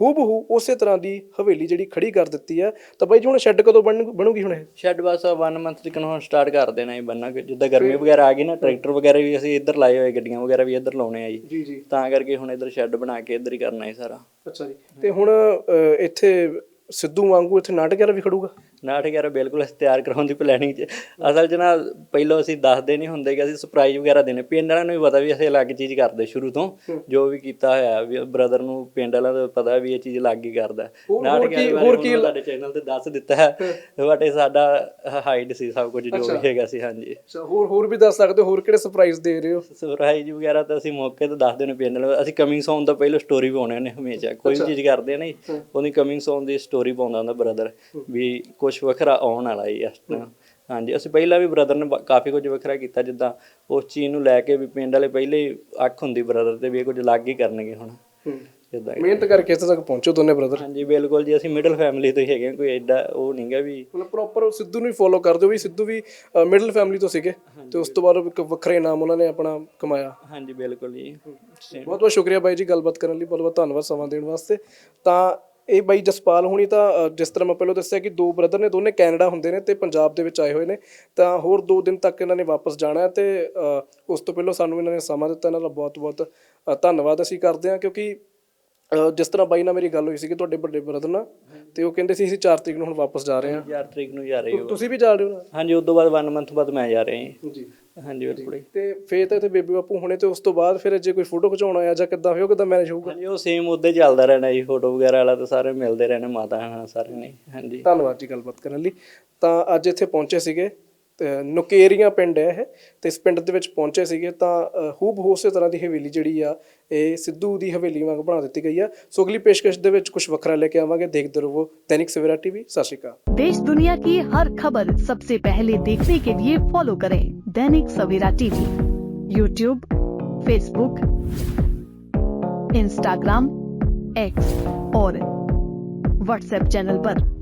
ਹੂਬਹੂ ਉਸੇ ਤਰ੍ਹਾਂ ਦੀ ਹਵੇਲੀ ਜਿਹੜੀ ਖੜੀ ਕਰ ਦਿੱਤੀ ਹੈ। ਤਾਂ ਬਾਈ ਜੀ ਹੁਣ ਸ਼ੈੱਡ ਕਦੋਂ ਬਣ ਬਣੂਗੀ ਹੁਣ ਇਹ? ਸ਼ੈੱਡ ਬਸ 1 ਮੰਥ ਤੱਕ ਹੁਣ ਸਟਾਰਟ ਕਰ ਦੇਣਾ ਇਹ ਬੰਨਾ ਕਿ ਜਿੱਦਾਂ ਗਰਮੀ ਵਗੈਰਾ ਆ ਗਈ ਨਾ ਟਰੈਕਟਰ ਵਗੈਰਾ ਵੀ ਅਸੀਂ ਇੱਧਰ ਲਾਏ ਹੋਏ ਗੱਡੀਆਂ ਵਗੈਰਾ ਵੀ ਇੱਧਰ ਲਾਉਣੇ ਆ ਜੀ। ਜੀ ਜੀ। ਤਾਂ ਕਰਕੇ ਹੁਣ ਇੱਧਰ ਸ਼ੈੱਡ ਬਣਾ ਕੇ ਇੱਧਰ ਹੀ ਕਰਨਾ ਹੈ ਸਾਰਾ। ਅੱਛਾ ਜੀ। ਤੇ ਹੁਣ ਅ, ਇੱਥੇ ਸਿੱਧੂ ਵਾਂਗੂ ਇੱਥੇ ਨਾਟਕ ਵਾਲਾ ਵੀ ਖੜੂਗਾ? ਨਾਟ ਵਗੈਰਾ ਬਿਲਕੁਲ ਅਸੀਂ ਤਿਆਰ ਕਰਾਉਣ ਦੀ ਪਲੈਨਿੰਗ 'ਚ। ਅਸਲ 'ਚ ਨਾ ਪਹਿਲਾਂ ਅਸੀਂ ਦੱਸਦੇ ਨਹੀਂ ਹੁੰਦੇ ਕਿ ਅਸੀਂ ਸਰਪ੍ਰਾਈਜ਼ ਵਗੈਰਾ ਦੇਣੇ ਪਿੰਡ ਵਾਲਿਆਂ ਨੂੰ ਵੀ ਪਤਾ ਵੀ ਅਸੀਂ ਅਲੱਗ ਚੀਜ਼ ਕਰਦੇ ਸ਼ੁਰੂ ਤੋਂ। ਜੋ ਵੀ ਕੀਤਾ ਹੋਇਆ ਵੀ ਬ੍ਰਦਰ ਨੂੰ ਪਿੰਡ ਵਾਲਿਆਂ ਦਾ ਪਤਾ ਵੀ ਇਹ ਚੀਜ਼ ਅਲੱਗ ਹੀ ਕਰਦਾ। ਨਾਟਕ ਹੋਰ ਕੀ- ਤੁਹਾਡੇ ਚੈਨਲ ਤੇ ਦੱਸ ਦਿੱਤਾ ਹੈ। ਬਟ ਇਹ ਸਾਡਾ ਹਾਈਡ ਸੀ ਸਭ ਕੁਝ ਜੋ ਵੀ ਹੈਗਾ ਸੀ ਹਾਂਜੀ। ਹੋਰ ਹੋਰ ਵੀ ਦੱਸ ਸਕਦੇ ਹੋਰ ਕਿਹੜੇ ਸਰਪ੍ਰਾਈਜ਼ ਦੇ ਰਹੇ ਹੋ? ਸਰਪ੍ਰਾਈਜ਼ ਵਗੈਰਾ ਤਾਂ ਅਸੀਂ ਮੌਕੇ ਤੇ ਦੱਸਦੇ ਨੇ ਪਿੰਡ ਵਾਲੇ ਅਸੀਂ ਕਮਿੰਗ ਸੌਨ ਦਾ ਪਹਿਲਾਂ ਸਟੋਰੀ ਪਾਉਣੇ ਨੇ ਹਮੇਸ਼ਾ। ਕੋਈ ਵੀ ਚੀਜ਼ ਕਰਦੇ ਨਾ ਉਹਦੀ ਕਮਿੰਗ ਸੌਨ ਦੀ ਸਟੋਰੀ ਪਾਉਂਦਾ ਹੁੰਦਾ ਬ੍ਰਦਰ ਵੀ ਕੁਝ ਵੱਖਰਾ ਆਉਣ ਵਾਲਾ ਹੀ ਇਸ ਤਰ੍ਹਾਂ ਹਾਂਜੀ ਅਸੀਂ ਪਹਿਲਾਂ ਵੀ ਬ੍ਰਦਰ ਨੇ ਬ- ਕਾਫੀ ਕੁਝ ਵੱਖਰਾ ਕੀਤਾ ਜਿੱਦਾਂ ਉਸ ਚੀਜ਼ ਨੂੰ ਲੈ ਕੇ ਵੀ ਪਿੰਡ ਵਾਲੇ ਪਹਿਲੇ ਹੀ ਅੱਖ ਹੁੰਦੀ ਬ੍ਰਦਰ ਤੇ ਵੀ ਇਹ ਕੁਝ ਅਲੱਗ ਹੀ ਕਰਨਗੇ ਹੁਣ। ਜਿੱਦਾਂ ਮਿਹਨਤ ਕਰਕੇ ਇੱਥੇ ਤੱਕ ਪਹੁੰਚੋ ਦੋਨੇ ਬ੍ਰਦਰ ਹਾਂਜੀ ਬਿਲਕੁਲ ਜੀ ਅਸੀਂ ਮਿਡਲ ਫੈਮਿਲੀ ਤੋਂ ਹੀ ਹੈਗੇ ਹਾਂ, ਕੋਈ ਐਡਾ ਉਹ ਨਹੀਂਗਾ ਵੀ ਮਤਲਬ ਪ੍ਰੋਪਰ ਸਿੱਧੂ ਨੂੰ ਹੀ ਫੋਲੋ ਕਰਦੇ ਹੋ ਵੀ ਸਿੱਧੂ ਵੀ ਮਿਡਲ ਫੈਮਿਲੀ ਤੋਂ ਸੀਗੇ ਤੇ ਉਸ ਤੋਂ ਬਾਅਦ ਇੱਕ ਵੱਖਰਾ ਇਨਾਮ ਉਹਨਾਂ ਨੇ ਆਪਣਾ ਕਮਾਇਆ। ਹਾਂਜੀ ਬਿਲਕੁਲ ਜੀ. ਬਹੁਤ ਬਹੁਤ ਸ਼ੁਕਰੀਆ ਬਾਈ ਜੀ ਗੱਲਬਾਤ ਕਰਨ ਲਈ ਬਹੁਤ ਬਹੁਤ ਧੰਨਵਾਦ ਸਮਾਂ ਦੇਣ ਵਾਸਤੇ। ਤਾਂ ਇਹ ਬਾਈ ਜਸਪਾਲ ਹੁਣੀ ਤਾਂ ਅ, ਜਿਸ ਤਰ੍ਹਾਂ ਮੈਂ ਪਹਿਲਾਂ ਦੱਸਿਆ ਕਿ ਦੋ ਬ੍ਰਦਰ ਨੇ ਦੋਨੇ ਕੈਨੇਡਾ ਹੁੰਦੇ ਨੇ ਤੇ ਪੰਜਾਬ ਦੇ ਵਿੱਚ ਆਏ ਹੋਏ ਨੇ ਤਾਂ ਹੋਰ ਦੋ ਦਿਨ ਤੱਕ ਇਹਨਾਂ ਨੇ ਵਾਪਸ ਜਾਣਾ ਹੈ ਤੇ ਅ, ਉਸ ਤੋਂ ਪਹਿਲਾਂ ਸਾਨੂੰ ਇਹਨਾਂ ਨੇ ਸਮਾਂ ਦਿੱਤਾ ਇਹਨਾਂ ਦਾ ਬਹੁਤ ਬਹੁਤ ਅ, ਧੰਨਵਾਦ ਅਸੀਂ ਕਰਦੇ ਹਾਂ ਕਿਉਂਕਿ ਜਿਸ ਤਰ੍ਹਾਂ ਬਾਈ ਨਾਲ ਮੇਰੀ ਗੱਲ ਹੋਈ ਸੀ ਕਿ ਤੁਹਾਡੇ ਵੱਡੇ ਬ੍ਰਦਰ ਨਾਲ ਤੇ ਉਹ ਕਹਿੰਦੇ ਸੀ ਅਸੀਂ 4 ਤਰੀਕ ਨੂੰ ਹੁਣ ਵਾਪਸ ਜਾ ਰਹੇ ਹਾਂ। 4 ਤਰੀਕ ਨੂੰ ਜਾ ਰਹੇ ਹੋ। ਤੁਸੀਂ ਵੀ ਜਾ ਰਹੇ ਹੋ ਹਾਂਜੀ ਉਸ ਤੋਂ ਬਾਅਦ 1 ਮੰਥ ਬਾਅਦ ਮੈਂ ਜਾ ਰਿਹਾ ਨਾ ਜੀ। ਹਾਂ ਹਾਂਜੀ ਬਿਲਕੁਲ ਤੇ ਫੇਰ ਤਾਂ ਇੱਥੇ ਬੇਬੀ ਬਾਪੂ ਹੋਣੇ ਤੇ ਉਸ ਤੋਂ ਬਾਅਦ ਫਿਰ ਜੇ ਕੋਈ ਫੋਟੋ ਖਿਚਾਉਣਾ ਆ ਜਾਂ ਕਿੱਦਾਂ ਹੋਇਆ ਕਿੱਦਾਂ ਮੈਨੇਜ ਹੋਊਗਾ? ਹਾਂਜੀ ਉਹ ਸੇਮ ਉੱਦੇ ਚੱਲਦਾ ਰਹਿਣਾ ਜੀ ਫੋਟੋ ਵਗੈਰਾ ਵਾਲਾ ਤਾਂ ਸਾਰੇ ਮਿਲਦੇ ਰਹਿਣੇ ਮਾਤਾ ਹਨਾ ਸਾਰੇ ਨੇ। ਹਾਂਜੀ। ਧੰਨਵਾਦ ਜੀ ਗੱਲਬਾਤ ਕਰਨ ਲਈ। ਤਾਂ ਅੱਜ ਇੱਥੇ ਪਹੁੰਚੇ ਸੀਗੇ ਨੁਕੇਰੀਆਂ ਪਿੰਡ ਹੈ ਇਹ ਤੇ ਇਸ ਪਿੰਡ ਦੇ ਵਿੱਚ ਪਹੁੰਚੇ ਸੀਗੇ ਤਾਂ ਅ, ਹੂਬ ਉਸੇ ਤਰ੍ਹਾਂ ਦੀ ਹਵੇਲੀ ਜਿਹੜੀ ਆ ਇਹ ਸਿੱਧੂ ਦੀ ਹਵੇਲੀ ਵਾਂਗ ਬਣਾ ਦਿੱਤੀ ਗਈ ਆ ਸੋ ਅਗਲੀ ਪੇਸ਼ਕਸ਼ ਦੇ ਵਿੱਚ ਕੁਝ ਵੱਖਰਾ ਲੈ ਕੇ ਆਵਾਂਗੇ ਦੇਖਦੇ ਰਹੋ ਦੈਨਿਕ ਸਵੇਰਾ ਟੀਵੀ ਸਤਿ ਸ਼੍ਰੀ ਅਕਾਲ देश दुनिया की हर खबर सबसे पहले देखने के लिए फॉलो करें Dainik Savera TV YouTube Facebook Instagram X और व्हाट्सएप चैनल पर।